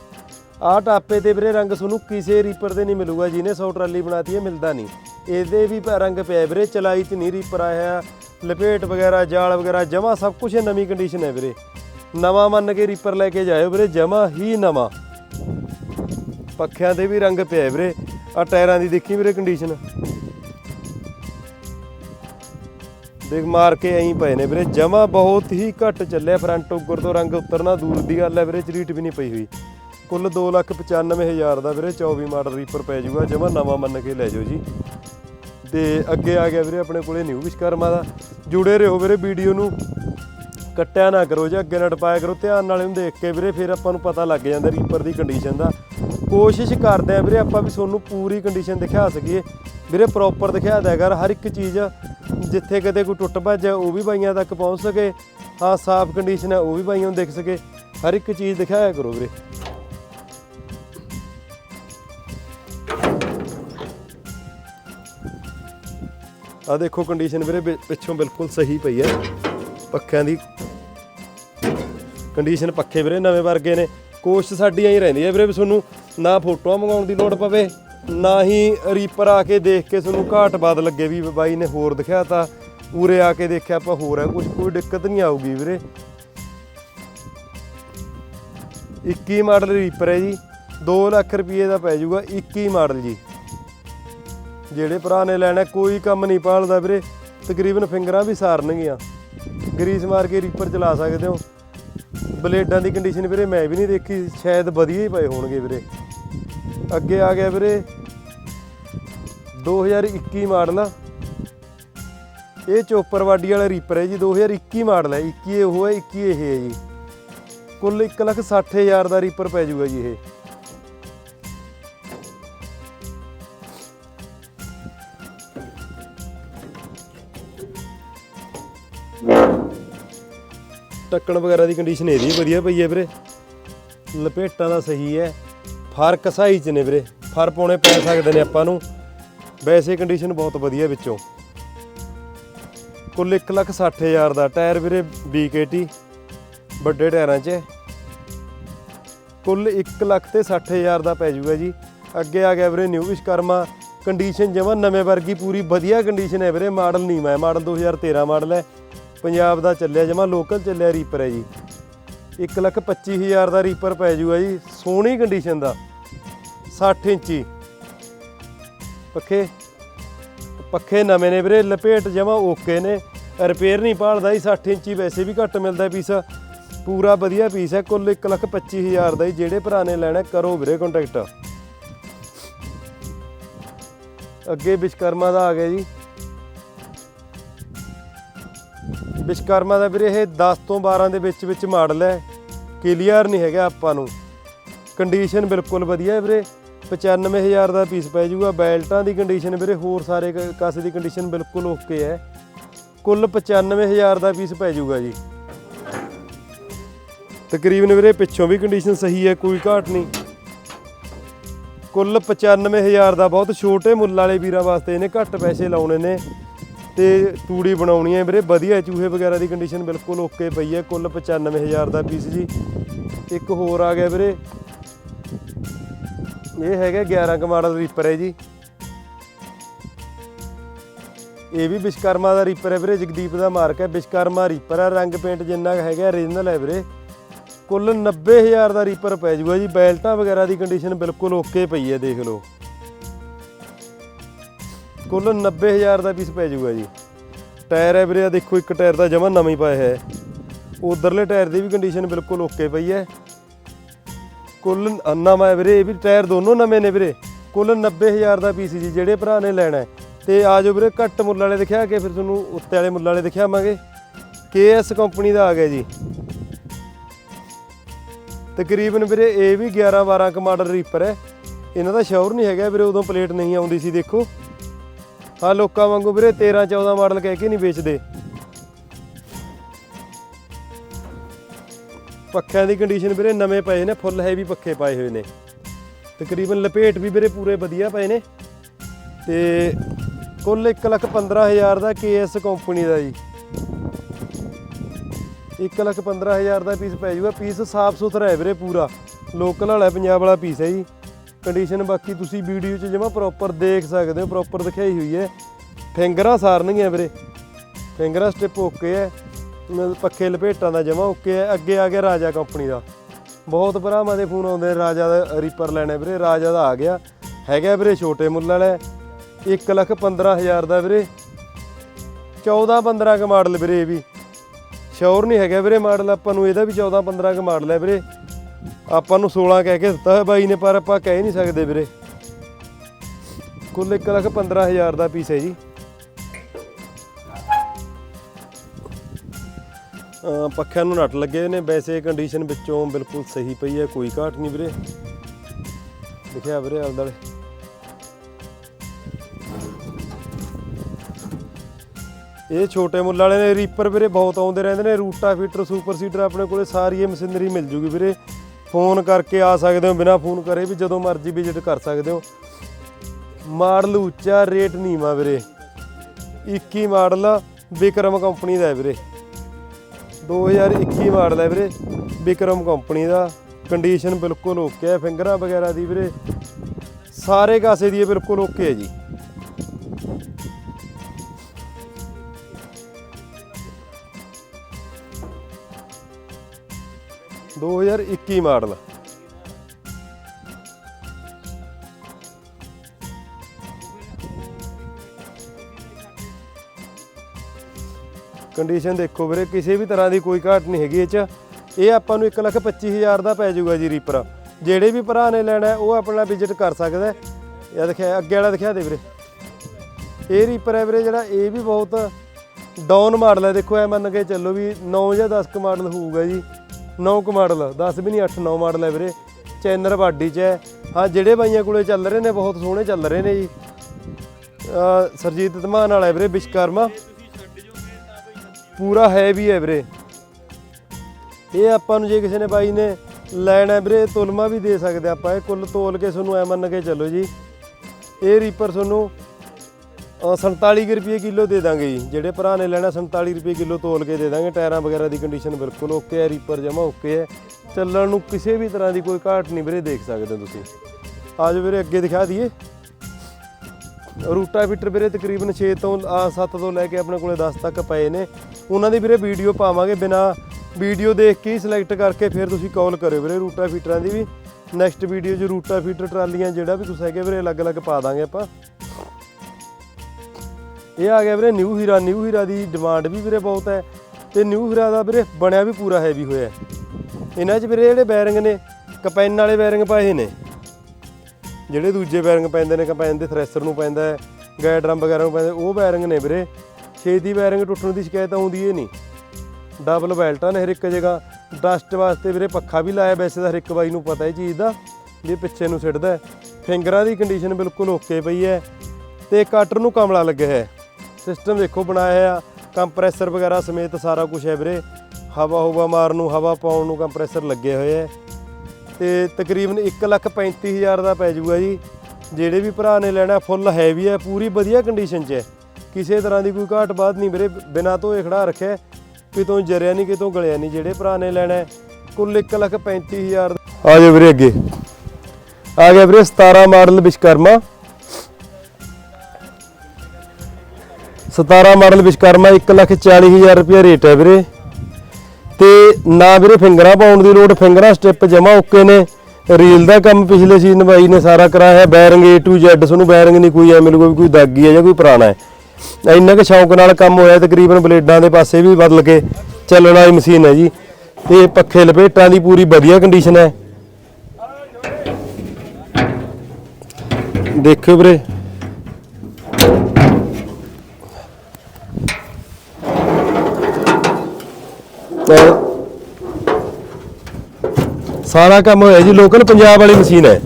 Speaker 1: ਆਹ ਟਾਪੇ ਤੇ ਵੀਰੇ ਰੰਗ ਤੁਹਾਨੂੰ ਕਿਸੇ ਰੀਪਰ ਦੇ ਨਹੀਂ ਮਿਲੂਗਾ। ਜਿਹਨੇ 100 ਟਰਾਲੀ ਬਣਾਤੀ ਹੈ, ਮਿਲਦਾ ਨਹੀਂ। ਇਹਦੇ ਵੀ ਰੰਗ ਪਿਆ ਵੀਰੇ। ਚਲਾਈ ਚ ਨਹੀਂ ਰੀਪਰ ਆਇਆ। ਲਪੇਟ ਵਗੈਰਾ, ਜਾਲ ਵਗੈਰਾ ਜਮਾ ਸਭ ਕੁਝ ਨਵੀਂ ਕੰਡੀਸ਼ਨ ਹੈ ਵੀਰੇ। ਨਵਾਂ ਮੰਨ ਕੇ ਰੀਪਰ ਲੈ ਕੇ ਜਾਇਓ ਵੀਰੇ ਜਮਾ ਹੀ ਨਵਾਂ। ਪੱਖਿਆਂ ਦੇ ਵੀ ਰੰਗ ਪਿਆ ਵੀਰੇ। ਆ ਟਾਇਰਾਂ ਦੀ ਦੇਖੀ ਵੀਰੇ ਕੰਡੀਸ਼ਨ ਦੇਖ ਮਾਰ ਕੇ ਐਂ ਪਏ ਨੇ ਵੀਰੇ। ਜਮਾ ਬਹੁਤ ਹੀ ਘੱਟ ਚੱਲਿਆ ਫਰੰਟ ਉੱਗਰ ਤੋਂ ਰੰਗ ਉਤਰਨਾ ਦੂਰ ਦੀ ਗੱਲ ਹੈ ਵੀਰੇ ਚਰੀਟ ਵੀ ਨਹੀਂ ਪਈ ਹੋਈ। ਕੁੱਲ 295000 ਦਾ ਵੀਰੇ 24 ਮਾਡਲ ਰੀਪਰ ਪੈ ਜਾਊਗਾ। ਜਮਾ ਨਵਾਂ ਮੰਨ ਕੇ ਲੈ ਜਾਓ ਜੀ। ਤੇ ਅੱਗੇ ਆ ਗਿਆ ਵੀਰੇ ਆਪਣੇ ਕੋਲੇ ਨਿਊ ਵਿਸ਼ਕਰਮਾ ਦਾ। ਜੁੜੇ ਰਹੋ ਵੀਰੇ ਵੀਡੀਓ ਨੂੰ। ਕੱਟਿਆ ਨਾ ਕਰੋ ਜਾਂ, ਅੱਗੇ ਨਾ ਟਪਾਇਆ ਕਰੋ। ਧਿਆਨ ਨਾਲ ਇਹਨੂੰ ਦੇਖ ਕੇ ਵੀਰੇ ਫਿਰ ਆਪਾਂ ਨੂੰ ਪਤਾ ਲੱਗ ਜਾਂਦਾ ਰੀਪਰ ਦੀ ਕੰਡੀਸ਼ਨ ਦਾ। ਕੋਸ਼ਿਸ਼ ਕਰਦੇ ਆ ਵੀਰੇ ਆਪਾਂ ਵੀ ਤੁਹਾਨੂੰ ਪੂਰੀ ਕੰਡੀਸ਼ਨ ਦਿਖਾ ਸਕੀਏ। ਵੀਰੇ ਪ੍ਰੋਪਰ ਦਿਖਾ ਦਿਆ ਕਰ, ਹਰ ਇੱਕ ਚੀਜ਼ ਜਿੱਥੇ ਕਿਤੇ ਕੋਈ ਟੁੱਟ ਭੱਜ ਹੈ ਉਹ ਵੀ ਬਾਈਆਂ ਤੱਕ ਪਹੁੰਚ ਸਕੇ। ਹਾਂ ਸਾਫ਼ ਕੰਡੀਸ਼ਨ ਹੈ, ਉਹ ਵੀ ਬਾਈਆਂ ਨੂੰ ਦੇਖ ਸਕੇ। ਹਰ ਇੱਕ ਚੀਜ਼ ਦਿਖਾਇਆ ਕਰੋ ਵੀਰੇ। ਆ ਦੇਖੋ ਕੰਡੀਸ਼ਨ ਵੀਰੇ ਪਿ- ਪਿੱਛੋਂ ਬਿਲਕੁਲ ਸਹੀ ਪਈ ਹੈ। ਪੱਖਿਆਂ ਦੀ ਕੰਡੀਸ਼ਨ ਪੱਖੇ ਵੀਰੇ ਨਵੇਂ ਵਰਗੇ ਨੇ। ਕੋਸ਼ਿਸ਼ ਸਾਡੀ ਐਂ ਰਹਿੰਦੀ ਹੈ ਵੀਰੇ ਵੀ ਤੁਹਾਨੂੰ ਨਾ ਫੋਟੋਆਂ ਮੰਗਾਉਣ ਦੀ ਲੋੜ ਪਵੇ, ਨਾ ਹੀ ਰੀਪਰ ਆ ਕੇ ਦੇਖ ਕੇ ਤੁਹਾਨੂੰ ਘਾਟ ਬਾਦ ਲੱਗੇ ਵੀ ਬਾਈ ਨੇ ਹੋਰ ਦਿਖਾਇਆ ਤਾਂ ਉਰੇ ਆ ਕੇ ਦੇਖਿਆ ਆਪਾਂ ਹੋਰ ਹੈ ਕੁਝ ਕੋਈ ਦਿੱਕਤ ਨਹੀਂ ਆਊਗੀ ਵੀਰੇ। 21 ਮਾਡਲ ਰੀਪਰ ਹੈ ਜੀ 2 ਲੱਖ ਰੁਪਏ ਦਾ ਪੈ ਜਾਊਗਾ 21 ਮਾਡਲ ਜੀ। ਜਿਹੜੇ ਭਰਾ ਨੇ ਲੈਣਾ, ਕੋਈ ਕੰਮ ਨਹੀਂ ਪਾਲਦਾ ਵੀਰੇ। ਤਕਰੀਬਨ ਫਿੰਗਰਾਂ ਵੀ ਸਾਰਨਗੀਆਂ। ਗਰੀਸ ਮਾਰ ਕੇ ਰੀਪਰ ਚਲਾ ਸਕਦੇ ਹੋ। ਬਲੇਡਾਂ ਦੀ ਕੰਡੀਸ਼ਨ ਵੀਰੇ ਮੈਂ ਵੀ ਨਹੀਂ ਦੇਖੀ। ਸ਼ਾਇਦ ਵਧੀਆ ਹੀ ਪਏ ਹੋਣਗੇ ਵੀਰੇ। ਅੱਗੇ ਆ ਗਿਆ ਵੀਰੇ। 2021 ਮਾਡਲ ਆ। ਇਹ ਚੋਪਰਵਾਡੀ ਵਾਲਾ ਰੀਪਰ ਹੈ ਜੀ। 2021 ਮਾਡਲ ਹੈ। 21 ਉਹ ਹੈ 21 ਇਹ ਹੈ ਜੀ। ਕੁੱਲ 160000 ਦਾ ਰੀਪਰ ਪੈ ਜਾਊਗਾ ਜੀ ਇਹ। ਟੱਕਣ ਵਗੈਰਾ ਦੀ ਕੰਡੀਸ਼ਨ ਇਹਦੀ ਵਧੀਆ ਪਈ ਹੈ ਵੀਰੇ। ਲਪੇਟਾਂ ਦਾ ਸਹੀ ਹੈ। ਫਰ ਕਸਾਈ ਚ ਨੇ ਵੀਰੇ। ਫਰ ਪਾਉਣੇ ਪੈ ਸਕਦੇ ਨੇ ਆਪਾਂ ਨੂੰ। ਵੈਸੇ ਕੰਡੀਸ਼ਨ ਬਹੁਤ ਵਧੀਆ ਵਿੱਚੋਂ। ਕੁੱਲ 160000 ਦਾ ਟਾਇਰ ਵੀਰੇ BKT ਵੱਡੇ ਟਾਇਰਾਂ 'ਚ। ਹੈ। ਕੁੱਲ 1 ਲੱਖ ਤੇ 60000 ਦਾ ਪੈ ਜੂਗਾ ਜੀ। ਅੱਗੇ ਆ ਗਿਆ ਵੀਰੇ ਨਿਊ ਵਿਸ਼ਕਰਮਾ ਕੰਡੀਸ਼ਨ ਜਮਾਂ ਨਵੇਂ ਵਰਗੀ ਪੂਰੀ ਵਧੀਆ ਕੰਡੀਸ਼ਨ ਹੈ ਵੀਰੇ। ਮਾਡਲ ਨਹੀਂ ਮੈਂ ਮਾਡਲ 2013 ਮਾਡਲ ਹੈ। ਪੰਜਾਬ ਦਾ ਚੱਲਿਆ ਜਮਾਂ ਲੋਕਲ ਚੱਲਿਆ ਰੀਪਰ ਹੈ ਜੀ। 1 ਲੱਖ 25000 ਦਾ ਰੀਪਰ ਪੈ ਜੂਗਾ ਜੀ, ਸੋਹਣੀ ਕੰਡੀਸ਼ਨ ਦਾ 60 ਇੰਚੀ। ਪੱਖੇ ਪੱਖੇ ਨਵੇਂ ਨੇ ਵੀਰੇ, ਲਪੇਟ ਜਮਾ ਓਕੇ ਨੇ। ਰਿਪੇਅਰ ਨਹੀਂ ਭਾਲਦਾ ਜੀ 60 ਇੰਚੀ ਵੈਸੇ ਵੀ ਘੱਟ ਮਿਲਦਾ ਪੀਸ ਪੂਰਾ ਵਧੀਆ ਪੀਸ ਹੈ, ਕੁੱਲ 125000 ਦਾ ਜੀ, ਜਿਹੜੇ ਭਰਾ ਨੇ ਲੈਣਾ, ਕਰੋ ਵੀਰੇ ਕੰਟੈਕਟ ਅੱਗੇ ਵਿਸ਼ਕਰਮਾ ਦਾ ਆ ਗਿਆ ਜੀ। ਵਿਸ਼ਕਰਮਾ ਦਾ ਵੀਰੇ ਇਹ 10 ਤੋਂ 12 ਦੇ ਵਿੱਚ ਵਿੱਚ ਮਾਡਲ ਹੈ। ਕਲੀਅਰ ਨਹੀਂ ਹੈਗਾ ਆਪਾਂ ਨੂੰ। ਕੰਡੀਸ਼ਨ ਬਿਲਕੁਲ ਵਧੀਆ ਹੈ ਵੀਰੇ। 95000 ਦਾ ਪੀਸ ਪੈ ਜਾਊਗਾ। ਬੈਲਟਾਂ ਦੀ ਕੰਡੀਸ਼ਨ ਵੀਰੇ ਹੋਰ ਸਾਰੇ ਕ- ਕਾਸੇ ਦੀ ਕੰਡੀਸ਼ਨ ਬਿਲਕੁਲ ਓਕੇ ਹੈ। ਕੁੱਲ 95000 ਦਾ ਪੀਸ ਪੈ ਜਾਊਗਾ ਜੀ। ਤਕਰੀਬਨ ਵੀਰੇ ਪਿੱਛੋਂ ਵੀ ਕੰਡੀਸ਼ਨ ਸਹੀ ਹੈ, ਕੋਈ ਘਾਟ ਨਹੀਂ। ਕੁੱਲ 95000 ਦਾ ਬਹੁਤ ਛੋਟੇ ਮੁੱਲ ਵਾਲੇ ਵੀਰਾਂ ਵਾਸਤੇ ਇਹਨੇ ਘੱਟ ਪੈਸੇ ਲਾਉਣੇ ਨੇ। ਤੇ ਤੂੜੀ ਬਣਾਉਣੀ ਹੈ ਵੀਰੇ। ਵਧੀਆ ਚੂਹੇ ਵਗੈਰਾ ਦੀ ਕੰਡੀਸ਼ਨ ਬਿਲਕੁਲ ਓਕੇ ਪਈ ਹੈ। ਕੁੱਲ 95000 ਦਾ ਪੀਸ ਜੀ। ਇੱਕ ਹੋਰ ਆ ਗਿਆ ਵੀਰੇ। ਇਹ ਹੈਗਾ 11 ਕ ਮਾਡਲ ਰੀਪਰ ਹੈ ਜੀ। ਇਹ ਵੀ ਵਿਸ਼ਕਰਮਾ ਦਾ ਰੀਪਰ ਹੈ ਵੀਰੇ। ਜਗਦੀਪ ਦਾ ਮਾਰਕ ਹੈ। ਵਿਸ਼ਕਰਮਾ ਰੀਪਰ ਹੈ। ਰੰਗ ਪੇਂਟ ਜਿੰਨਾ ਕੁ ਹੈਗਾ ਓਰੀਜਨਲ ਹੈ ਵੀਰੇ। ਕੁੱਲ 90000 ਦਾ ਰੀਪਰ ਪੈ ਜੂਗਾ ਜੀ। ਬੈਲਟਾਂ ਵਗੈਰਾ ਦੀ ਕੰਡੀਸ਼ਨ ਬਿਲਕੁਲ ਓਕੇ ਪਈ ਹੈ, ਦੇਖ ਲਓ। ਕੁੱਲ 90000 ਦਾ ਪੀਸ ਪੈ ਜਾਊਗਾ ਜੀ। ਟਾਇਰ ਹੈ ਵੀਰੇ, ਆਹ ਦੇਖੋ, ਇੱਕ ਟਾਇਰ ਦਾ ਜਮਾ ਨਵਾਂ ਹੀ ਪਾਇਆ ਹੈ। ਉਧਰਲੇ ਟਾਇਰ ਦੀ ਵੀ ਕੰਡੀਸ਼ਨ ਬਿਲਕੁਲ ਓਕੇ ਪਈ ਹੈ। ਕੁੱਲ ਨਵਾਂ ਹੈ ਵੀਰੇ, ਇਹ ਵੀ ਟਾਇਰ ਦੋਨੋਂ ਨਵੇਂ ਨੇ ਵੀਰੇ। ਕੁੱਲ 90000 ਦਾ ਪੀਸ ਜੀ, ਜਿਹੜੇ ਭਰਾ ਨੇ ਲੈਣਾ ਹੈ। ਤੇ ਆ ਜਾਓ ਵੀਰੇ, ਘੱਟ ਮੁੱਲ ਵਾਲੇ ਦਿਖਾ ਕੇ ਫਿਰ ਤੁਹਾਨੂੰ ਉੱਤੇ ਵਾਲੇ ਮੁੱਲ ਵਾਲੇ ਦਿਖਾਵਾਂਗੇ। KS ਕੰਪਨੀ ਦਾ ਆ ਗਿਆ ਜੀ। ਤਕਰੀਬਨ ਵੀਰੇ, ਇਹ ਵੀ 11 12 ਕ ਮਾਡਲ ਰੀਪਰ ਹੈ। ਇਹਨਾਂ ਦਾ ਸ਼ੋਰ ਨਹੀਂ ਹੈਗਾ ਵੀਰੇ, ਉਦੋਂ ਪਲੇਟ ਨਹੀਂ ਆਉਂਦੀ ਸੀ, ਦੇਖੋ। ਆ ਲੋਕਾਂ ਵਾਂਗੂ ਵੀਰੇ 13 14 ਮਾਡਲ ਕਹਿ ਕੇ ਨਹੀਂ ਵੇਚਦੇ। ਪੱਖਿਆਂ ਦੀ ਕੰਡੀਸ਼ਨ ਵੀਰੇ ਨਵੇਂ ਪਏ ਨੇ ਫੁੱਲ ਹੈਵੀ ਪੱਖੇ ਪਾਏ ਹੋਏ ਨੇ। ਤਕਰੀਬਨ ਲਪੇਟ ਵੀ ਵੀਰੇ ਪੂਰੇ ਵਧੀਆ ਪਏ ਨੇ। ਤੇ ਕੁੱਲ 115000 ਦਾ KS ਕੰਪਨੀ ਦਾ ਜੀ। 115000 ਦਾ ਪੀਸ ਪੈ ਜਾਊਗਾ। ਪੀਸ ਸਾਫ਼ ਸੁਥਰਾ ਹੈ ਵੀਰੇ ਪੂਰਾ। ਲੋਕਲ ਵਾਲਾ, ਪੰਜਾਬ ਵਾਲਾ ਪੀਸ ਹੈ ਜੀ। ਕੰਡੀਸ਼ਨ ਬਾਕੀ ਤੁਸੀਂ ਵੀਡੀਓ 'ਚ ਜਮਾ ਪ੍ਰੋਪਰ ਦੇਖ ਸਕਦੇ ਹੋ ਪ੍ਰੋਪਰ ਦਿਖਾਈ ਹੋਈ ਹੈ। ਫਿੰਗਰਾਂ ਸਾਰਨਗੀਆਂ ਵੀਰੇ। ਫਿੰਗਰਾਂ ਸਟਿਪ ਓਕੇ ਹੈ। ਪੱਖੇ ਲਪੇਟਾਂ ਦਾ ਜਮਾ ਓਕੇ ਹੈ। ਅੱਗੇ ਆ ਗਿਆ ਰਾਜਾ ਕੰਪਨੀ ਦਾ। ਬਹੁਤ ਭਰਾਵਾਂ ਦੇ ਫੋਨ ਆਉਂਦੇ ਰਾਜਾ ਦਾ ਰੀਪਰ ਲੈਣਾ ਵੀਰੇ। ਰਾਜਾ ਦਾ ਆ ਗਿਆ। ਹੈਗਾ ਵੀਰੇ ਛੋਟੇ ਮੁੱਲ ਵਾਲਾ। 1 ਲੱਖ 15000 ਦਾ ਵੀਰੇ। 14 15 ਕ ਮਾਡਲ ਵੀਰੇ ਇਹ ਵੀ। ਸ਼ੋਰ ਨਹੀਂ ਹੈਗਾ ਵੀਰੇ ਮਾਡਲ ਆਪਾਂ ਨੂੰ ਇਹਦਾ ਵੀ 14 15 ਕ ਮਾਡਲ ਹੈ ਵੀਰੇ। ਆਪਾਂ ਨੂੰ 16 ਕਹਿ ਕੇ ਦਿੱਤਾ ਹੈ ਬਾਈ ਨੇ, ਪਰ ਆਪਾਂ ਕਹਿ ਨਹੀਂ ਸਕਦੇ ਵੀਰੇ। ਕੁੱਲ 1 ਲੱਖ 15000 ਦਾ ਪੀਸ ਹੈ ਜੀ। ਪੱਖਿਆਂ ਨੂੰ ਨਟ ਲੱਗੇ ਨੇ, ਵੈਸੇ ਕੰਡੀਸ਼ਨ ਵਿੱਚੋਂ ਬਿਲਕੁਲ ਸਹੀ ਪਈ ਹੈ, ਕੋਈ ਘਾਟ ਨਹੀਂ ਵੀਰੇ। ਦੇਖਿਆ ਵੀਰੇ ਆਲੇ ਇਹ ਛੋਟੇ ਮੁੱਲ ਵਾਲੇ ਨੇ ਰੀਪਰ ਵੀਰੇ ਬਹੁਤ ਆਉਂਦੇ ਰਹਿੰਦੇ ਨੇ ਰੂਟਾ ਫੀਟਰ ਸੁਪਰ ਸੀਡਰ ਆਪਣੇ ਕੋਲੇ ਸਾਰੀ ਇਹ ਮਸ਼ੀਨਰੀ ਮਿਲ ਜੂਗੀ ਵੀਰੇ। ਫੋਨ ਕਰਕੇ ਆ ਸਕਦੇ ਹੋ ਬਿਨਾ ਫੋਨ ਕਰੇ ਵੀ ਜਦੋਂ ਮਰਜ਼ੀ ਵਿਜ਼ਿਟ ਕਰ ਸਕਦੇ ਹੋ। ਮਾਡਲ ਉੱਚਾ ਰੇਟ ਨੀਵਾ ਵੀਰੇ। 21 ਮਾਡਲ ਆ, ਵਿਕਰਮ ਕੰਪਨੀ ਦਾ ਹੈ ਵੀਰੇ। 2021 ਮਾਡਲ ਹੈ ਵੀਰੇ ਵਿਕਰਮ ਕੰਪਨੀ ਦਾ। ਕੰਡੀਸ਼ਨ ਬਿਲਕੁਲ ਓਕੇ ਹੈ ਫਿੰਗਰਾਂ ਵਗੈਰਾ ਦੀ ਵੀਰੇ। ਸਾਰੇ ਕਾਸੇ ਦੀ ਬਿਲਕੁਲ ਓਕੇ ਹੈ ਜੀ। ਦੋ ਹਜ਼ਾਰ ਇੱਕੀ ਮਾਡਲ। ਕੰਡੀਸ਼ਨ ਦੇਖੋ ਵੀਰੇ, ਕਿਸੇ ਵੀ ਤਰ੍ਹਾਂ ਦੀ ਕੋਈ ਘਾਟ ਨਹੀਂ ਹੈਗੀ ਇਹ ਚ। ਇਹ ਆਪਾਂ ਨੂੰ 125000 ਦਾ ਪੈ ਜਾਊਗਾ ਜੀ ਰੀਪਰ ਜਿਹੜੇ ਵੀ ਭਰਾ ਨੇ ਲੈਣਾ, ਉਹ ਆਪਣਾ ਵਿਜ਼ਿਟ ਕਰ ਸਕਦਾ ਇਹ ਦਿਖਿਆ ਅੱਗੇ ਵਾਲਾ ਦਿਖਾ ਦੇ ਵੀਰੇ। ਇਹ ਰੀਪਰ ਹੈ ਵੀਰੇ, ਜਿਹੜਾ ਇਹ ਵੀ ਬਹੁਤ ਡਾਊਨ ਮਾਡਲ ਹੈ। ਦੇਖੋ ਐ ਮੰਨ ਕੇ ਚੱਲੋ ਵੀ 9 ਜਾਂ 10 ਕ ਮਾਡਲ ਹੋਊਗਾ ਜੀ। 9 ਕੁ ਮਾਡਲ 10 ਵੀ ਨਹੀਂ 8 9 ਮਾਡਲ ਹੈ ਵੀਰੇ। ਚੈਨਰ ਬਾਡੀ ਚ ਹੈ। ਹਾਂ, ਜਿਹੜੇ ਬਾਈਆਂ ਕੋਲੇ ਚੱਲ ਰਹੇ ਨੇ, ਬਹੁਤ ਸੋਹਣੇ ਚੱਲ ਰਹੇ ਨੇ ਜੀ। ਅਹ, ਸਰਜੀਤ ਧਮਾਨ ਵਾਲਾ ਹੈ ਵੀਰੇ ਵਿਸ਼ਕਰਮਾ ਪੂਰਾ ਹੈਵੀ ਹੈ ਵੀਰੇ। ਇਹ ਆਪਾਂ ਨੂੰ ਜੇ ਕਿਸੇ ਨੇ ਬਾਈ ਨੇ ਲੈਣਾ ਹੈ ਵੀਰੇ ਤੁਲਮਾ ਵੀ ਦੇ ਸਕਦੇ ਆਪਾਂ। ਇਹ ਕੁੱਲ ਤੋਲ ਕੇ ਤੁਹਾਨੂੰ ਐ ਮੰਨ ਕੇ ਚੱਲੋ ਜੀ। ਇਹ ਰੀਪਰ ਤੁਹਾਨੂੰ 47 ਕੁ ਰੁਪਏ ਕਿਲੋ ਦੇ ਦਾਂਗੇ ਜੀ। ਜਿਹੜੇ ਭਰਾ ਨੇ ਲੈਣਾ 47 ਰੁਪਏ ਕਿਲੋ ਤੋਲ ਕੇ ਦੇ ਦਾਂਗੇ। ਟਾਇਰਾਂ ਵਗੈਰਾ ਦੀ ਕੰਡੀਸ਼ਨ ਬਿਲਕੁਲ ਓਕੇ ਹੈ ਰੀਪਰ ਜਮਾ ਓਕੇ ਹੈ। ਚੱਲਣ ਨੂੰ ਕਿਸੇ ਵੀ ਤਰ੍ਹਾਂ ਦੀ ਕੋਈ ਘਾਟ ਨਹੀਂ ਵੀਰੇ, ਦੇਖ ਸਕਦੇ ਹੋ ਤੁਸੀਂ। ਆਜੋ ਵੀਰੇ, ਅੱਗੇ ਦਿਖਾ ਦਈਏ। ਰੂਟਾ ਫਿਟਰ ਵੀਰੇ, ਤਕਰੀਬਨ 6 ਤੋਂ 7 ਤੋਂ ਲੈ ਕੇ ਆਪਣੇ ਕੋਲੇ 10 ਤੱਕ ਪਏ ਨੇ। ਉਹਨਾਂ ਦੀ ਵੀਰੇ ਵੀਡੀਓ ਪਾਵਾਂਗੇ ਬਿਨਾ ਵੀਡੀਓ ਦੇਖ ਕੇ ਹੀ ਸਿਲੈਕਟ ਕਰਕੇ ਫਿਰ ਤੁਸੀਂ ਕਾਲ ਕਰਿਓ ਵੀਰੇ ਰੂਟਾ ਫੀਟਰਾਂ ਦੀ ਵੀ। ਨੈਕਸਟ ਵੀਡੀਓ 'ਚ ਰੂਟਾ ਫੀਟਰ ਟਰਾਲੀਆਂ ਜਿਹੜਾ ਵੀ ਤੁਸੀਂ ਹੈਗੇ ਵੀਰੇ, ਅਲੱਗ-ਅਲੱਗ ਪਾ ਦਾਂਗੇ ਆਪਾਂ। ਇਹ ਆ ਗਿਆ ਵੀਰੇ ਨਿਊ ਹੀਰਾ ਨਿਊ ਹੀਰਾ ਦੀ ਡਿਮਾਂਡ ਵੀ ਵੀਰੇ ਬਹੁਤ ਹੈ ਤੇ ਨਿਊ ਹੀਰਾ ਦਾ ਵੀਰੇ ਬਣਿਆ ਵੀ ਪੂਰਾ ਹੈਵੀ ਹੋਇਆ ਇਹਨਾਂ 'ਚ ਵੀਰੇ ਜਿਹੜੇ ਬੈਰਿੰਗ ਨੇ, ਕਪੈਨ ਵਾਲੇ ਬੈਰਿੰਗ ਪਾਏ ਨੇ। ਜਿਹੜੇ ਦੂਜੇ ਬੈਰਿੰਗ ਪੈਂਦੇ ਨੇ, ਕਪੈਨ ਦੇ ਥ੍ਰੈਸ਼ਰ ਨੂੰ ਪੈਂਦਾ ਹੈ ਗਾਇਡ ਡਰਮ ਵਗੈਰਾ ਨੂੰ ਪੈਂਦੇ ਉਹ ਬੈਰਿੰਗ ਨੇ ਵੀਰੇ। ਛੇਤੀ ਬੈਰਿੰਗ ਟੁੱਟਣ ਦੀ ਸ਼ਿਕਾਇਤ ਆਉਂਦੀ ਏ ਨਹੀਂ। ਡਬਲ ਬੈਲਟਾਂ ਨੇ ਹਰ ਇੱਕ ਜਗ੍ਹਾ। ਡਸਟ ਵਾਸਤੇ ਵੀਰੇ ਪੱਖਾ ਵੀ ਲਾਇਆ, ਵੈਸੇ ਤਾਂ ਹਰ ਇੱਕ ਬਾਈ ਨੂੰ ਪਤਾ ਇਹ ਚੀਜ਼ ਦਾ ਜੇ ਪਿੱਛੇ ਨੂੰ ਸਿੱਟਦਾ ਫਿੰਗਰਾਂ ਦੀ ਕੰਡੀਸ਼ਨ ਬਿਲਕੁਲ ਓਕੇ ਪਈ ਹੈ ਤੇ ਕਟਰ ਨੂੰ ਕਮਲਾ ਲੱਗਿਆ ਹੈ। ਸਿਸਟਮ ਦੇਖੋ ਬਣਾਇਆ ਹੋਇਆ ਕੰਪਰੈਸਰ ਵਗੈਰਾ ਸਮੇਤ ਸਾਰਾ ਕੁਝ ਹੈ ਵੀਰੇ। ਹਵਾ ਹਵਾ ਮਾਰਨ ਨੂੰ ਹਵਾ ਪਾਉਣ ਨੂੰ ਕੰਪਰੈਸਰ ਲੱਗੇ ਹੋਏ ਹੈ। ਤੇ ਤਕਰੀਬਨ 135000 ਦਾ ਪੈ ਜਾਊਗਾ ਜੀ। ਜਿਹੜੇ ਵੀ ਭਰਾ ਨੇ ਲੈਣਾ ਫੁੱਲ ਹੈਵੀ ਹੈ ਪੂਰੀ ਵਧੀਆ ਕੰਡੀਸ਼ਨ 'ਚ ਹੈ। ਕਿਸੇ ਤਰ੍ਹਾਂ ਦੀ ਕੋਈ ਘਾਟ ਬਾਤ ਨਹੀਂ ਵੀਰੇ ਬਿਨਾ ਧੋਏ ਖੜਾ ਰੱਖਿਆ ਕਿਤੋਂ ਜਰਿਆ ਨਹੀਂ ਕਿਤੋਂ ਗਲਿਆ ਨਹੀਂ ਜਿਹੜੇ ਭਰਾ ਨੇ ਲੈਣਾ ਹੈ, ਕੁੱਲ 135000 ਆ ਜਾਓ ਵੀਰੇ ਅੱਗੇ। ਆ ਗਿਆ ਵੀਰੇ 17 ਮਾਡਲ ਵਿਸ਼ਕਰਮਾ। 17 ਮਾਡਲ ਵਿਸ਼ਕਰਮਾ 140000 ਰੁਪਏ ਰੇਟ ਹੈ ਵੀਰੇ। ਤੇ ਨਾ ਵੀਰੇ ਫਿੰਗਰਾਂ ਪਾਉਣ ਦੀ ਲੋੜ, ਫਿੰਗਰਾਂ ਸਟੈਪ ਜਮਾ ਓਕੇ ਨੇ। ਰੀਲ ਦਾ ਕੰਮ ਪਿਛਲੇ ਸੀਜ਼ਨ ਬਾਈ ਨੇ ਸਾਰਾ ਕਰਾਇਆ ਹੈ। ਬੈਰਿੰਗ A to Z, ਤੁਹਾਨੂੰ ਬੈਰਿੰਗ ਨਹੀਂ ਕੋਈ ਐ ਮਿਲੂਗਾ ਵੀ ਕੋਈ ਦਾਗੀ ਹੈ ਜਾਂ ਕੋਈ ਪੁਰਾਣਾ ਹੈ। ਇੰਨਾ ਕਿ ਸ਼ੌਂਕ ਨਾਲ ਕੰਮ ਹੋਇਆ, ਤਕਰੀਬਨ ਬਲੇਡਾਂ ਦੇ ਪਾਸੇ ਵੀ ਬਦਲ ਕੇ ਚੱਲਣ ਵਾਲੀ ਮਸ਼ੀਨ ਹੈ ਜੀ। ਤੇ ਪੱਖੇ ਲਪੇਟਾਂ ਦੀ ਪੂਰੀ ਵਧੀਆ ਕੰਡੀਸ਼ਨ ਹੈ। ਦੇਖਿਓ ਵੀਰੇ। ਤਾਂ ਸਾਰਾ ਕੰਮ ਹੋਇਆ ਜੀ, ਲੋਕਲ ਪੰਜਾਬ ਵਾਲੀ ਮਸ਼ੀਨ ਹੈ।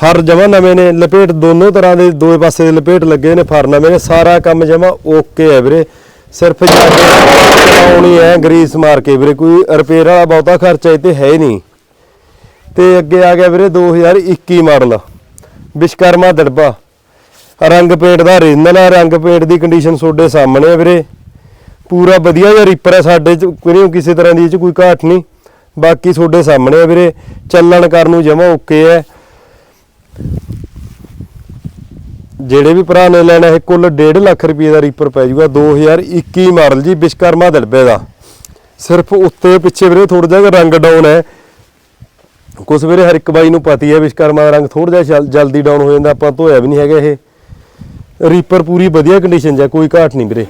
Speaker 1: ਫਰ ਜਮਾ ਨਵੇਂ ਨੇ, ਲਪੇਟ ਦੋਨੋਂ ਤਰ੍ਹਾਂ ਦੇ ਦੋਏ ਪਾਸੇ ਦੇ ਲਪੇਟ ਲੱਗੇ ਨੇ, ਫਰ ਨਵੇਂ ਨੇ, ਸਾਰਾ ਕੰਮ ਜਮਾ ਓਕੇ ਹੈ ਵੀਰੇ। ਸਿਰਫ ਜਾ ਕੇ ਚਲਾਉਣੀ ਹੈ ਗਰੀਸ ਮਾਰ ਕੇ ਵੀਰੇ, ਕੋਈ ਰਿਪੇਅਰ ਵਾਲਾ ਬਹੁਤਾ ਖਰਚਾ ਇੱਥੇ ਹੈ ਹੀ ਨਹੀਂ। ਤੇ ਅੱਗੇ ਆ ਗਿਆ ਵੀਰੇ 2021 ਮਾਡਲ ਵਿਸ਼ਕਰਮਾ ਦੜਬਾ। ਰੰਗ ਪੇਟ ਦਾ ਰੀਜਨਲ ਹੈ ਰੰਗ ਪੇਟ ਦੀ ਕੰਡੀਸ਼ਨ ਤੁਹਾਡੇ ਸਾਹਮਣੇ ਹੈ ਵੀਰੇ। ਪੂਰਾ ਵਧੀਆ ਜਿਹਾ ਰੀਪਰ ਹੈ ਸਾਡੇ ਚ ਕੋਈ ਕਿਸੇ ਤਰ੍ਹਾਂ ਦੀ, ਇਹ ਚ ਕੋਈ ਘਾਟ ਨਹੀਂ। ਬਾਕੀ ਤੁਹਾਡੇ ਸਾਹਮਣੇ ਆ ਵੀਰੇ, ਚੱਲਣ ਕਰਨ ਨੂੰ ਜਮਾ ਓਕੇ ਹੈ ਜਿਹੜੇ ਵੀ ਭਰਾ ਨੇ ਲੈਣਾ, ਇਹ ਕੁੱਲ 1.5 ਲੱਖ ਰੁਪਏ ਦਾ ਰੀਪਰ ਪੈ ਜਾਊਗਾ 2021 ਮਾਡਲ ਜੀ ਵਿਸ਼ਕਰਮਾ ਦੜਬੇ ਦਾ ਸਿਰਫ ਉੱਤੇ ਪਿੱਛੇ ਵੀਰੇ ਥੋੜਾ ਜਿਹਾ ਰੰਗ ਡਾਊਨ ਹੈ। ਕੁਛ ਵੀਰੇ, ਹਰ ਇੱਕ ਬਾਈ ਨੂੰ ਪਤੀ ਹੈ ਵਿਸ਼ਕਰਮਾ ਦਾ ਰੰਗ ਥੋੜਾ ਜਿਹਾ ਜਲ- ਜਲਦੀ ਡਾਊਨ ਹੋ ਜਾਂਦਾ, ਆਪਾਂ ਧੋਇਆ ਵੀ ਨਹੀਂ ਹੈਗਾ ਇਹ। ਰੀਪਰ ਪੂਰੀ ਵਧੀਆ ਕੰਡੀਸ਼ਨ 'ਚ ਹੈ ਕੋਈ ਘਾਟ ਨਹੀਂ ਵੀਰੇ।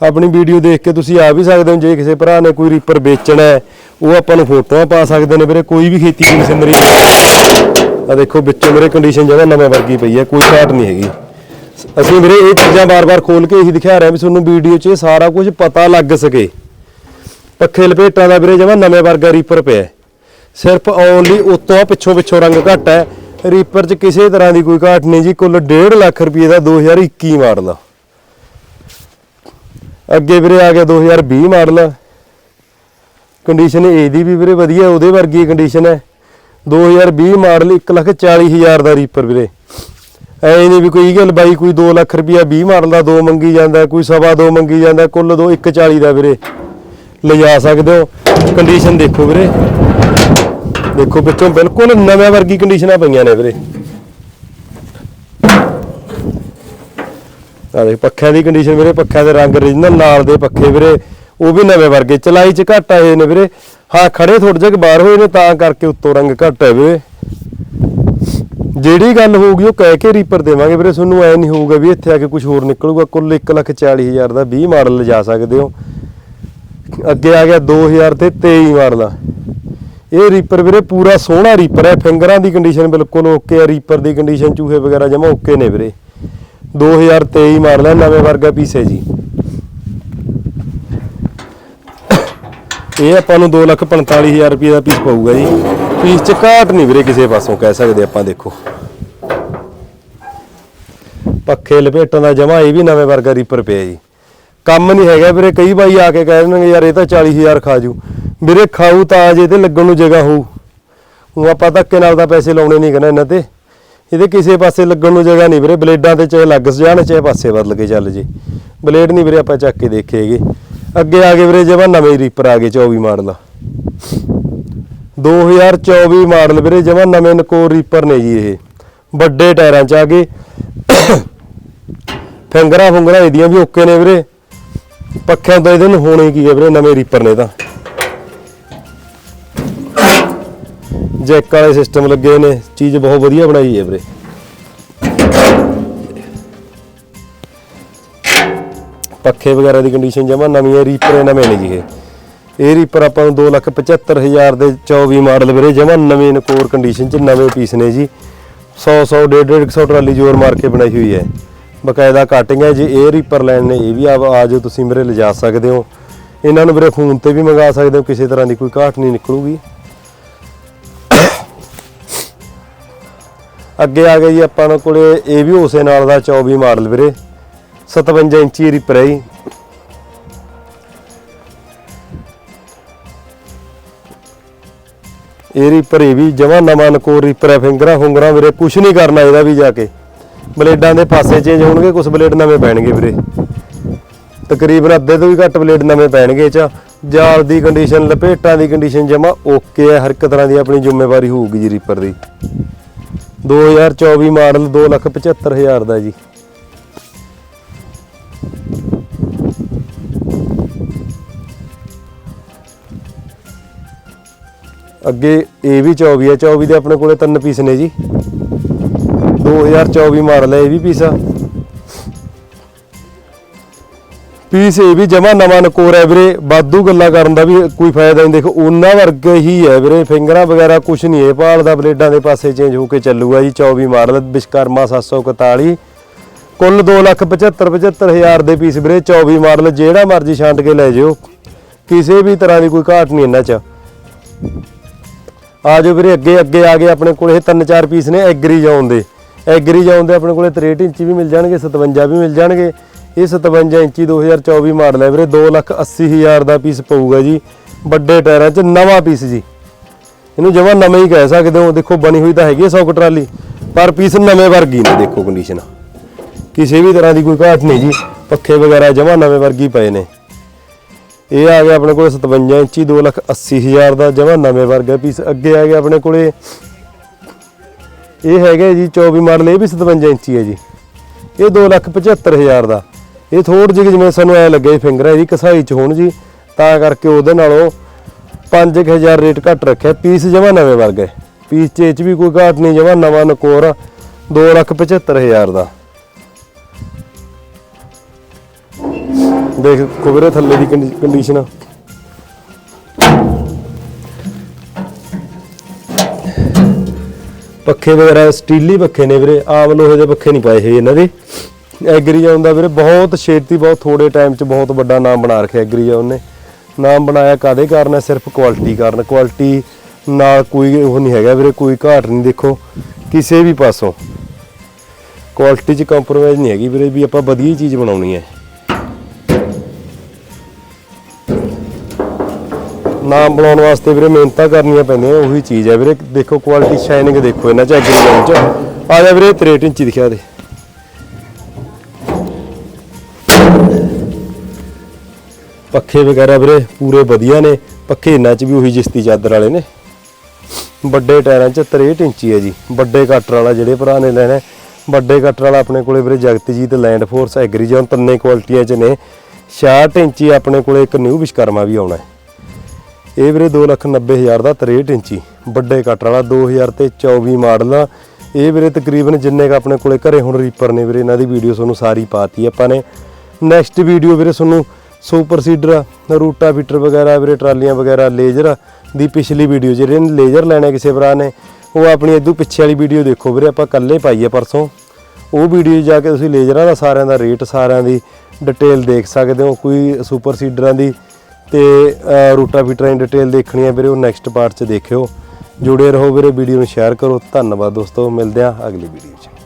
Speaker 1: ਆਪਣੀ ਵੀਡੀਓ ਦੇਖ ਕੇ ਤੁਸੀਂ ਆ ਵੀ ਸਕਦੇ ਹੋ, ਜੇ ਕਿਸੇ ਭਰਾ ਨੇ ਕੋਈ ਰੀਪਰ ਵੇਚਣਾ ਹੈ, ਉਹ ਆਪਾਂ ਨੂੰ ਫੋਟੋਆਂ ਪਾ ਸਕਦੇ ਨੇ ਵੀਰੇ, ਕੋਈ ਵੀ ਖੇਤੀ ਦੀ ਮਸ਼ੀਨਰੀ ਆ ਦੇਖੋ, ਵਿੱਚੋਂ ਮੇਰੇ ਕੰਡੀਸ਼ਨ ਜਗ੍ਹਾ ਨਵੇਂ ਵਰਗੀ ਪਈ ਹੈ, ਕੋਈ ਘਾਟ ਨਹੀਂ ਹੈਗੀ। ਅਸੀਂ ਵੀਰੇ ਇਹ ਚੀਜ਼ਾਂ ਬਾਰ-ਬਾਰ ਖੋਲ ਕੇ ਇਹੀ ਦਿਖਾ ਰਹੇ ਵੀ ਤੁਹਾਨੂੰ ਵੀਡੀਓ 'ਚ ਸਾਰਾ ਕੁਝ ਪਤਾ ਲੱਗ ਸਕੇ। ਪੱਖੇ ਲਪੇਟਾਂ ਦਾ ਵੀਰੇ ਜਮਾ ਨਵੇਂ ਵਰਗਾ ਰੀਪਰ ਪਿਆ ਸਿਰਫ ਓਨਲੀ ਉਤੋਂ ਪਿੱਛੋਂ ਪਿੱਛੋਂ ਰੰਗ ਘੱਟ ਹੈ। ਰੀਪਰ 'ਚ ਕਿਸੇ ਤਰ੍ਹਾਂ ਦੀ ਕੋਈ ਘਾਟ ਨਹੀਂ ਜੀ, ਕੁੱਲ 1.5 ਲੱਖ ਰੁਪਏ ਦਾ 2021 ਮਾਡਲ ਦਾ ਅੱਗੇ ਵੀਰੇ ਆ ਗਿਆ 2020 ਮਾਡਲ। ਕੰਡੀਸ਼ਨ ਇਹਦੀ ਵੀ ਵੀਰੇ ਵਧੀਆ, ਉਹਦੇ ਵਰਗੀ ਕੰਡੀਸ਼ਨ ਹੈ। 2020 ਮਾਡਲ 140000 ਦਾ ਰੀਪਰ ਵੀਰੇ। ਐ ਨਹੀਂ ਵੀ ਕੋਈ ਗੱਲ ਬਾਈ, ਕੋਈ 2 ਲੱਖ ਰੁਪਿਆ 20 ਮਾਡਲ ਦਾ ਦੋ ਮੰਗੀ ਜਾਂਦਾ, ਕੋਈ ਸਵਾ ਦੋ ਮੰਗੀ ਜਾਂਦਾ, ਕੁੱਲ ਦੋ 140 ਦਾ ਵੀਰੇ। ਲਿਜਾ ਸਕਦੇ ਹੋ। ਕੰਡੀਸ਼ਨ ਦੇਖੋ ਵੀਰੇ। ਦੇਖੋ ਪਿੱਛੋਂ ਬਿਲਕੁਲ ਨਵੇਂ ਵਰਗੀ ਕੰਡੀਸ਼ਨਾਂ ਪਈਆਂ ਨੇ ਵੀਰੇ। ਆ ਦੇਖ, ਪੱਖਿਆਂ ਦੀ ਕੰਡੀਸ਼ਨ ਵੀਰੇ, ਪੱਖਿਆਂ ਦੇ ਰੰਗ origignal ਨਾਲ ਦੇ ਪੱਖੇ ਵੀਰੇ, ਉਹ ਵੀ ਨਵੇਂ ਵਰਗੇ, ਚਲਾਈ ਚ ਘੱਟ ਆਏ ਨੇ ਵੀਰੇ। ਹਾਂ, ਖੜੇ ਥੋੜੇ ਜਿਹੇ ਬਾਹਰ ਹੋਏ ਨੇ, ਤਾਂ ਕਰਕੇ ਉੱਤੋਂ ਰੰਗ ਘੱਟ ਹੈ ਵੀਰੇ। ਜਿਹੜੀ ਗੱਲ ਹੋਊਗੀ, ਉਹ ਕਹਿ ਕੇ ਰੀਪਰ ਦੇਵਾਂਗੇ ਵੀਰੇ, ਤੁਹਾਨੂੰ ਐ ਨਹੀਂ ਹੋਊਗਾ ਵੀ ਇੱਥੇ ਆ ਕੇ ਕੁਝ ਹੋਰ ਨਿਕਲੂਗਾ, ਕੁੱਲ 140000 ਦਾ 20 ਮਾਡਲ ਲਿਜਾ ਸਕਦੇ ਹੋ। ਅੱਗੇ ਆ ਗਿਆ 2000 ਤੇ 23 ਮਾਡਲ ਆ। ਇਹ ਰੀਪਰ ਵੀਰੇ, ਪੂਰਾ ਸੋਹਣਾ ਰੀਪਰ ਹੈ ਫਿੰਗਰਾਂ ਦੀ ਕੰਡੀਸ਼ਨ ਬਿਲਕੁਲ ਓਕੇ ਹੈ ਰੀਪਰ ਦੀ ਕੰਡੀਸ਼ਨ ਚੂਹੇ ਵਗੈਰਾ ਜਮਾ ਓਕੇ ਨੇ ਵੀਰੇ। 2023 ਮਾਡਲ ਹੈ, ਨਵੇਂ ਵਰਗਾ ਪੀਸ ਹੈ ਜੀ। ਇਹ ਆਪਾਂ ਨੂੰ 245000 ਰੁਪਏ ਦਾ ਪੀਸ ਪਊਗਾ ਜੀ। ਪੀਸ ਚ ਘਾਟ ਨਹੀਂ ਵੀਰੇ ਕਿਸੇ ਪਾਸੋਂ, ਕਹਿ ਸਕਦੇ ਆਪਾਂ ਦੇਖੋ। ਪੱਖੇ ਲਪੇਟਾਂ ਦਾ ਜਮਾ ਇਹ ਵੀ ਨਵੇਂ ਵਰਗਾ ਰੀਪਰ ਪਿਆ ਜੀ। ਕੰਮ ਨਹੀਂ ਹੈਗਾ ਵੀਰੇ, ਕਈ ਬਾਈ ਆ ਕੇ ਕਹਿ ਦੇਣਗੇ ਯਾਰ ਇਹ ਤਾਂ 40000 ਖਾ ਜੂ। ਵੀਰੇ ਖਾਊ ਤਾਂ ਜੇ ਤੇ ਲੱਗਣ ਨੂੰ ਜਗ੍ਹਾ ਹੋਊ। ਉਹ ਆਪਾਂ ਧੱਕੇ ਨਾਲ ਤਾਂ ਪੈਸੇ ਲਾਉਣੇ ਨਹੀਂ ਕਹਿੰਦੇ ਇਹਨਾਂ ਤੇ। ਇਹਦੇ ਕਿਸੇ ਪਾਸੇ ਲੱਗਣ ਨੂੰ ਜਗ੍ਹਾ ਨਹੀਂ ਵੀਰੇ, ਬਲੇਡਾਂ ਤੇ ਚਾਹੇ ਲੱਗ ਜਾਣ ਚਾਹੇ ਪਾਸੇ ਬਦਲ ਕੇ ਚੱਲ ਜੇ। ਬਲੇਡ ਨਹੀਂ ਵੀਰੇ, ਆਪਾਂ ਚੱਕ ਕੇ ਦੇਖੇਗੇ। ਅੱਗੇ ਆ ਗਏ ਵੀਰੇ, ਜਮਾ ਨਵੇਂ ਰੀਪਰ ਆ ਗਏ 24 ਮਾਡਲ। 2024 ਮਾਡਲ ਵੀਰੇ, ਜਮਾ ਨਵੇਂ ਨਕੋਰ ਰੀਪਰ ਨੇ ਜੀ ਇਹ। ਵੱਡੇ ਟਾਇਰਾਂ ਚ ਆ ਗਏ। ਫਿੰਗਰਾਂ ਫੁੰਗਰਾਂ ਇਹਦੀਆਂ ਵੀ ਓਕੇ ਨੇ ਵੀਰੇ। ਪੱਖਿਆਂ ਤੋਂ ਇਹਦੇ ਨੂੰ ਹੋਣੇ ਕੀ ਹੈ ਵੀਰੇ, ਨਵੇਂ ਰੀਪਰ ਨੇ ਤਾਂ। ਜੈਕ ਵਾਲੇ ਸਿਸਟਮ ਲੱਗੇ ਨੇ, ਚੀਜ਼ ਬਹੁਤ ਵਧੀਆ ਬਣਾਈ ਹੈ ਵੀਰੇ। ਪੱਖੇ ਵਗੈਰਾ ਦੀ ਕੰਡੀਸ਼ਨ ਜਮਾ ਨਵੀਂ ਹੈ ਰੀਪਰ ਨਵੇਂ ਨੇ ਜੀ ਇਹ ਇਹ ਰੀਪਰ ਆਪਾਂ ਨੂੰ 275000 ਦੇ 24 ਮਾਡਲ ਵੀਰੇ, ਜਮਾ ਨਵੇਂ ਨਕੋਰ ਕੰਡੀਸ਼ਨ ਚ ਨਵੇਂ ਪੀਸ ਨੇ ਜੀ। 100 100 150 150 ਟਰਾਲੀ ਜੋਰ ਮਾਰ ਕੇ ਬਣਾਈ ਹੋਈ ਹੈ। ਬਕਾਇਦਾ ਕਟਿੰਗ ਹੈ, ਜੀ ਇਹ ਰੀਪਰ ਲੈਣ ਨੇ, ਇਹ ਵੀ ਆ ਆ ਜਾਓ ਤੁਸੀਂ ਮੇਰੇ ਲਿਜਾ ਸਕਦੇ ਹੋ। ਇਹਨਾਂ ਨੂੰ ਵੀਰੇ ਫੋਨ ਤੇ ਵੀ ਮੰਗਾ ਸਕਦੇ ਹੋ, ਕਿਸੇ ਤਰ੍ਹਾਂ ਦੀ ਕੋਈ ਘਾਟ ਨਹੀਂ ਨਿਕਲੂਗੀ। ਅੱਗੇ ਆ ਗਿਆ ਜੀ ਆਪਾਂ ਨੂੰ ਕੋਲੇ, ਇਹ ਵੀ ਉਸੇ ਨਾਲ ਦਾ 24 ਮਾਡਲ ਵੀਰੇ। 57 ਇੰਚੀ ਰੀਪਰ ਹੈ ਜੀ ਇਹ ਰੀਪਰ ਇਹ ਵੀ ਜਮਾ ਨਵਾਂ ਨਕੋਰ ਰੀਪਰ ਹੈ ਫਿੰਗਰਾਂ ਫੁੰਗਰਾਂ ਵੀਰੇ ਕੁਝ ਨਹੀਂ ਕਰਨਾ ਇਹਦਾ ਵੀ ਜਾ ਕੇ। ਬਲੇਡਾਂ ਦੇ ਪਾਸੇ ਚੇਂਜ ਹੋਣਗੇ ਕੁਝ ਬਲੇਡ ਨਵੇਂ ਪੈਣਗੇ ਵੀਰੇ। ਤਕਰੀਬਨ ਅੱਧੇ ਤੋਂ ਵੀ ਘੱਟ ਬਲੇਡ ਨਵੇਂ ਪੈਣਗੇ ਇਹ ਚ। ਜਾਲ ਦੀ ਕੰਡੀਸ਼ਨ ਲਪੇਟਾਂ ਦੀ ਕੰਡੀਸ਼ਨ ਜਮਾ ਓਕੇ ਹੈ ਹਰ ਇੱਕ ਤਰ੍ਹਾਂ ਦੀ ਆਪਣੀ ਜ਼ਿੰਮੇਵਾਰੀ ਹੋਊਗੀ ਜੀ ਰੀਪਰ ਦੀ। 2024 ਮਾਡਲ 275000 ਦਾ ਜੀ। ਅੱਗੇ ਇਹ ਵੀ 24 ਹੈ 24 ਦੇ ਆਪਣੇ ਕੋਲੇ ਤਿੰਨ ਪੀਸ ਨੇ ਜੀ। 2024 ਮਾਡਲ ਹੈ ਇਹ ਵੀ ਪੀਸ ਆ। ਪੀਸ ਇਹ ਵੀ ਜਮਾ ਨਵਾਂ ਨਕੋਰ ਹੈ ਵੀਰੇ ਬਾਦੂ ਗੱਲਾਂ ਕਰਨ ਦਾ ਵੀ ਕੋਈ ਫਾਇਦਾ ਨਹੀਂ। ਦੇਖੋ ਉਹਨਾਂ ਵਰਗੇ ਹੀ ਹੈ ਵੀਰੇ ਫਿੰਗਰਾਂ ਵਗੈਰਾ ਕੁਝ ਨਹੀਂ ਇਹ ਭਾਲ ਦਾ ਬਲੇਡਾਂ ਦੇ ਪਾਸੇ ਚੇਂਜ ਹੋ ਕੇ ਚੱਲੂਗਾ ਜੀ 24 ਮਾਡਲ ਵਿਸ਼ਕਰਮਾ 741 ਕੁੱਲ 2,75 ਹਜ਼ਾਰ ਦੇ ਪੀਸ ਵੀਰੇ 24 ਮਾਡਲ ਜਿਹੜਾ ਮਰਜ਼ੀ ਛਾਂਟ ਕੇ ਲੈ ਜਿਓ। ਕਿਸੇ ਵੀ ਤਰ੍ਹਾਂ ਦੀ ਕੋਈ ਘਾਟ ਨਹੀਂ ਇਹਨਾਂ 'ਚ। ਆ ਜਾਓ ਵੀਰੇ ਅੱਗੇ ਅੱਗੇ ਆ ਗਏ ਆਪਣੇ ਕੋਲ ਇਹ ਤਿੰਨ ਚਾਰ ਪੀਸ ਨੇ ਐਗਰੀ ਜਾਉਣ ਦੇ। ਐਗਰੀ ਜਾਉਣ ਦੇ ਆਪਣੇ ਕੋਲੇ 63 ਇੰਚ ਵੀ ਮਿਲ ਜਾਣਗੇ 57 ਵੀ ਮਿਲ ਜਾਣਗੇ। ਇਹ 57 ਇੰਚੀ 2024 ਮਾਡਲ ਹੈ ਵੀਰੇ 280000 ਦਾ ਪੀਸ ਪਊਗਾ ਜੀ। ਵੱਡੇ ਟਾਇਰਾਂ 'ਚ ਨਵਾਂ ਪੀਸ ਜੀ। ਇਹਨੂੰ ਜਮਾ ਨਵੇਂ ਹੀ ਕਹਿ ਸਕਦੇ ਹੋ। ਦੇਖੋ, ਬਣੀ ਹੋਈ ਤਾਂ ਹੈਗੀ 100 ਟਰਾਲੀ, ਪਰ ਪੀਸ ਨਵੇਂ ਵਰਗੀ ਨੇ, ਦੇਖੋ ਕੰਡੀਸ਼ਨ ਕਿਸੇ ਵੀ ਤਰ੍ਹਾਂ ਦੀ ਕੋਈ ਘਾਟ ਨਹੀਂ ਜੀ। ਪੱਖੇ ਵਗੈਰਾ ਜਮਾ ਨਵੇਂ ਵਰਗੀ ਪਏ ਨੇ। ਇਹ ਆ ਗਿਆ ਆਪਣੇ ਕੋਲ 57 ਇੰਚੀ 280000 ਦਾ ਜਮਾ ਨਵੇਂ ਵਰਗਾ ਪੀਸ ਅੱਗੇ ਆ ਗਿਆ ਆਪਣੇ ਕੋਲੇ। ਇਹ ਹੈਗਾ ਜੀ 24 ਮਾਡਲ, ਇਹ ਵੀ 57 ਇੰਚੀ ਹੈ ਜੀ। ਇਹ 275000 ਦਾ। ਇਹ ਥੋੜੀ ਜਿਹੀ ਜਿਵੇਂ ਸਾਨੂੰ ਐ ਲੱਗੇ ਫਿੰਗਰ ਇਹਦੀ ਕਸਾਈ ਚ ਹੋਣ ਜੀ, ਤਾਂ ਕਰਕੇ ਉਹਦੇ ਨਾਲੋਂ 5000 ਰੇਟ ਘੱਟ ਰੱਖਿਆ। ਪੀਸ ਜਮਾ ਨਵੇਂ ਵਰਗਾ। ਪੀਸ ਚ 'ਚ ਵੀ ਕੋਈ ਘਾਟ ਨਹੀਂ, ਜਮਾ ਨਵਾਂ ਨਕੋਰ 275000 ਦਾ। ਦੇਖ ਕੋਵਰੇ ਥੱਲੇ ਦੀ ਕੰਡੀਸ਼ਨ। ਪੱਖੇ ਵਗੈਰਾ, ਸਟੀਲੀ ਪੱਖੇ ਨੇ ਵੀਰੇ। ਆਮ ਲੋਹੇ ਦੇ ਪੱਖੇ ਨਹੀਂ ਪਾਏ ਹੋਏ ਇਹਨਾਂ ਦੇ। ਐਗਰੀ ਜਾਉਣ ਦਾ ਵੀਰੇ, ਬਹੁਤ ਛੇਤੀ, ਬਹੁਤ ਥੋੜੇ ਟਾਈਮ 'ਚ ਬਹੁਤ ਵੱਡਾ ਨਾਮ ਬਣਾ ਰੱਖਿਆ ਐਗਰੀ ਜਾਉਣ ਨੇ। ਨਾਮ ਬਣਾਇਆ ਕਾਦੇ ਕਾਰਨ ਹੈ? ਸਿਰਫ ਕੁਆਲਿਟੀ ਕਾਰਨ। ਕੁਆਲਿਟੀ ਨਾਲ ਕੋਈ ਉਹ ਨਹੀਂ ਹੈਗਾ ਵੀਰੇ, ਕੋਈ ਘਾਟ ਨਹੀਂ ਦੇਖੋ, ਕਿਸੇ ਵੀ ਪਾਸੋਂ। ਕੁਆਲਿਟੀ 'ਚ ਕੰਪਰੋਮਾਈਜ਼ ਨਹੀਂ ਹੈਗੀ ਵੀਰੇ ਵੀ ਆਪਾਂ ਵਧੀਆ ਚੀਜ਼ ਬਣਾਉਣੀ ਹੈ। ਨਾਮ ਬਣਾਉਣ ਵਾਸਤੇ ਵੀਰੇ ਮਿਹਨਤਾਂ ਕਰਨੀਆਂ ਪੈਂਦੀਆਂ, ਉਹੀ ਚੀਜ਼ ਹੈ ਵੀਰੇ। ਦੇਖੋ ਕੁਆਲਿਟੀ ਸ਼ਾਈਨਿੰਗ ਦੇਖੋ ਇਹਨਾਂ ਚ ਐਗਰੀਜਨ ਚ। ਆ ਜਾ ਵੀਰੇ 63 ਇੰਚੀ ਦਿਖਾ ਦੇ। ਪੱਖੇ ਵਗੈਰਾ ਵੀਰੇ ਪੂਰੇ ਵਧੀਆ ਨੇ, ਪੱਖੇ ਇਹਨਾਂ ਚ ਵੀ ਉਹੀ ਜਿਸਤੀ ਚਾਦਰ ਵਾਲੇ ਨੇ। ਵੱਡੇ ਟਾਇਰਾਂ ਚ 63 ਇੰਚੀ ਹੈ ਜੀ, ਵੱਡੇ ਕਟਰ ਵਾਲਾ ਜਿਹੜੇ ਭਰਾ ਨੇ ਲੈਣਾ ਵੱਡੇ ਕਟਰ ਵਾਲਾ ਆਪਣੇ ਕੋਲੇ ਵੀਰੇ ਜਗਤਜੀਤ ਲੈਂਡ ਫੋਰਸ ਐਗਰੀਜਨ ਤਿੰਨੇ ਕੁਆਲਿਟੀਆਂ ਚ ਨੇ। 66 ਇੰਚੀ ਆਪਣੇ ਕੋਲੇ ਇੱਕ ਨਿਊ ਵਿਸ਼ਕਰਮਾ ਵੀ ਆਉਣਾ ਇਹ ਵੀਰੇ 290000 ਦਾ 63 ਇੰਚੀ, ਵੱਡੇ ਕਟਰ ਵਾਲਾ 2000 ਤੇ 24 ਮਾਡਲ। ਆ ਇਹ ਵੀਰੇ ਤਕਰੀਬਨ ਜਿੰਨੇ ਕ ਆਪਣੇ ਕੋਲੇ ਘਰੇ ਹੁਣ ਰੀਪਰ ਨੇ ਵੀਰੇ, ਇਹਨਾਂ ਦੀ ਵੀਡੀਓ ਤੁਹਾਨੂੰ ਸਾਰੀ ਪਾਤੀ ਆਪਾਂ ਨੇ। ਨੈਕਸਟ ਵੀਡੀਓ ਵੀਰੇ ਤੁਹਾਨੂੰ ਸੁਪਰ ਸੀਡਰ ਰੂਟਾ ਫੀਟਰ ਵਗੈਰਾ ਵੀਰੇ ਟਰਾਲੀਆਂ ਵਗੈਰਾ ਲੇਜ਼ਰ ਦੀ ਪਿਛਲੀ ਵੀਡੀਓ ਜਿਹੜੇ ਲੇਜ਼ਰ ਲੈਣੇ ਕਿਸੇ ਭਰਾ ਨੇ ਉਹ ਆਪਣੀ ਇਦੋਂ ਪਿੱਛੇ ਵਾਲੀ ਵੀਡੀਓ ਦੇਖੋ ਵੀਰੇ ਆਪਾਂ ਕੱਲੇ ਪਾਈਏ ਪਰਸੋਂ। ਉਹ ਵੀਡੀਓ 'ਚ ਜਾ ਕੇ ਤੁਸੀਂ ਲੇਜ਼ਰਾਂ ਦਾ ਸਾਰਿਆਂ ਦਾ ਰੇਟ ਸਾਰਿਆਂ ਦੀ ਡਿਟੇਲ ਦੇਖ ਸਕਦੇ ਹੋ ਕੋਈ ਸੁਪਰ ਸੀਡਰਾਂ ਦੀ ਤੇ ਅ, ਰੂਟਾ ਫੀਟਰਾਂ ਦੀ ਡਿਟੇਲ ਦੇਖਣੀ ਹੈ ਵੀਰੇ ਉਹ ਨੈਕਸਟ ਪਾਰਟ 'ਚ ਦੇਖਿਓ। ਜੁੜੇ ਰਹੋ ਵੀਰੇ ਵੀਡੀਓ ਨੂੰ ਸ਼ੇਅਰ ਕਰੋ। ਧੰਨਵਾਦ ਦੋਸਤੋ ਮਿਲਦੇ ਹਾਂ ਅਗਲੀ ਵੀਡੀਓ 'ਚ।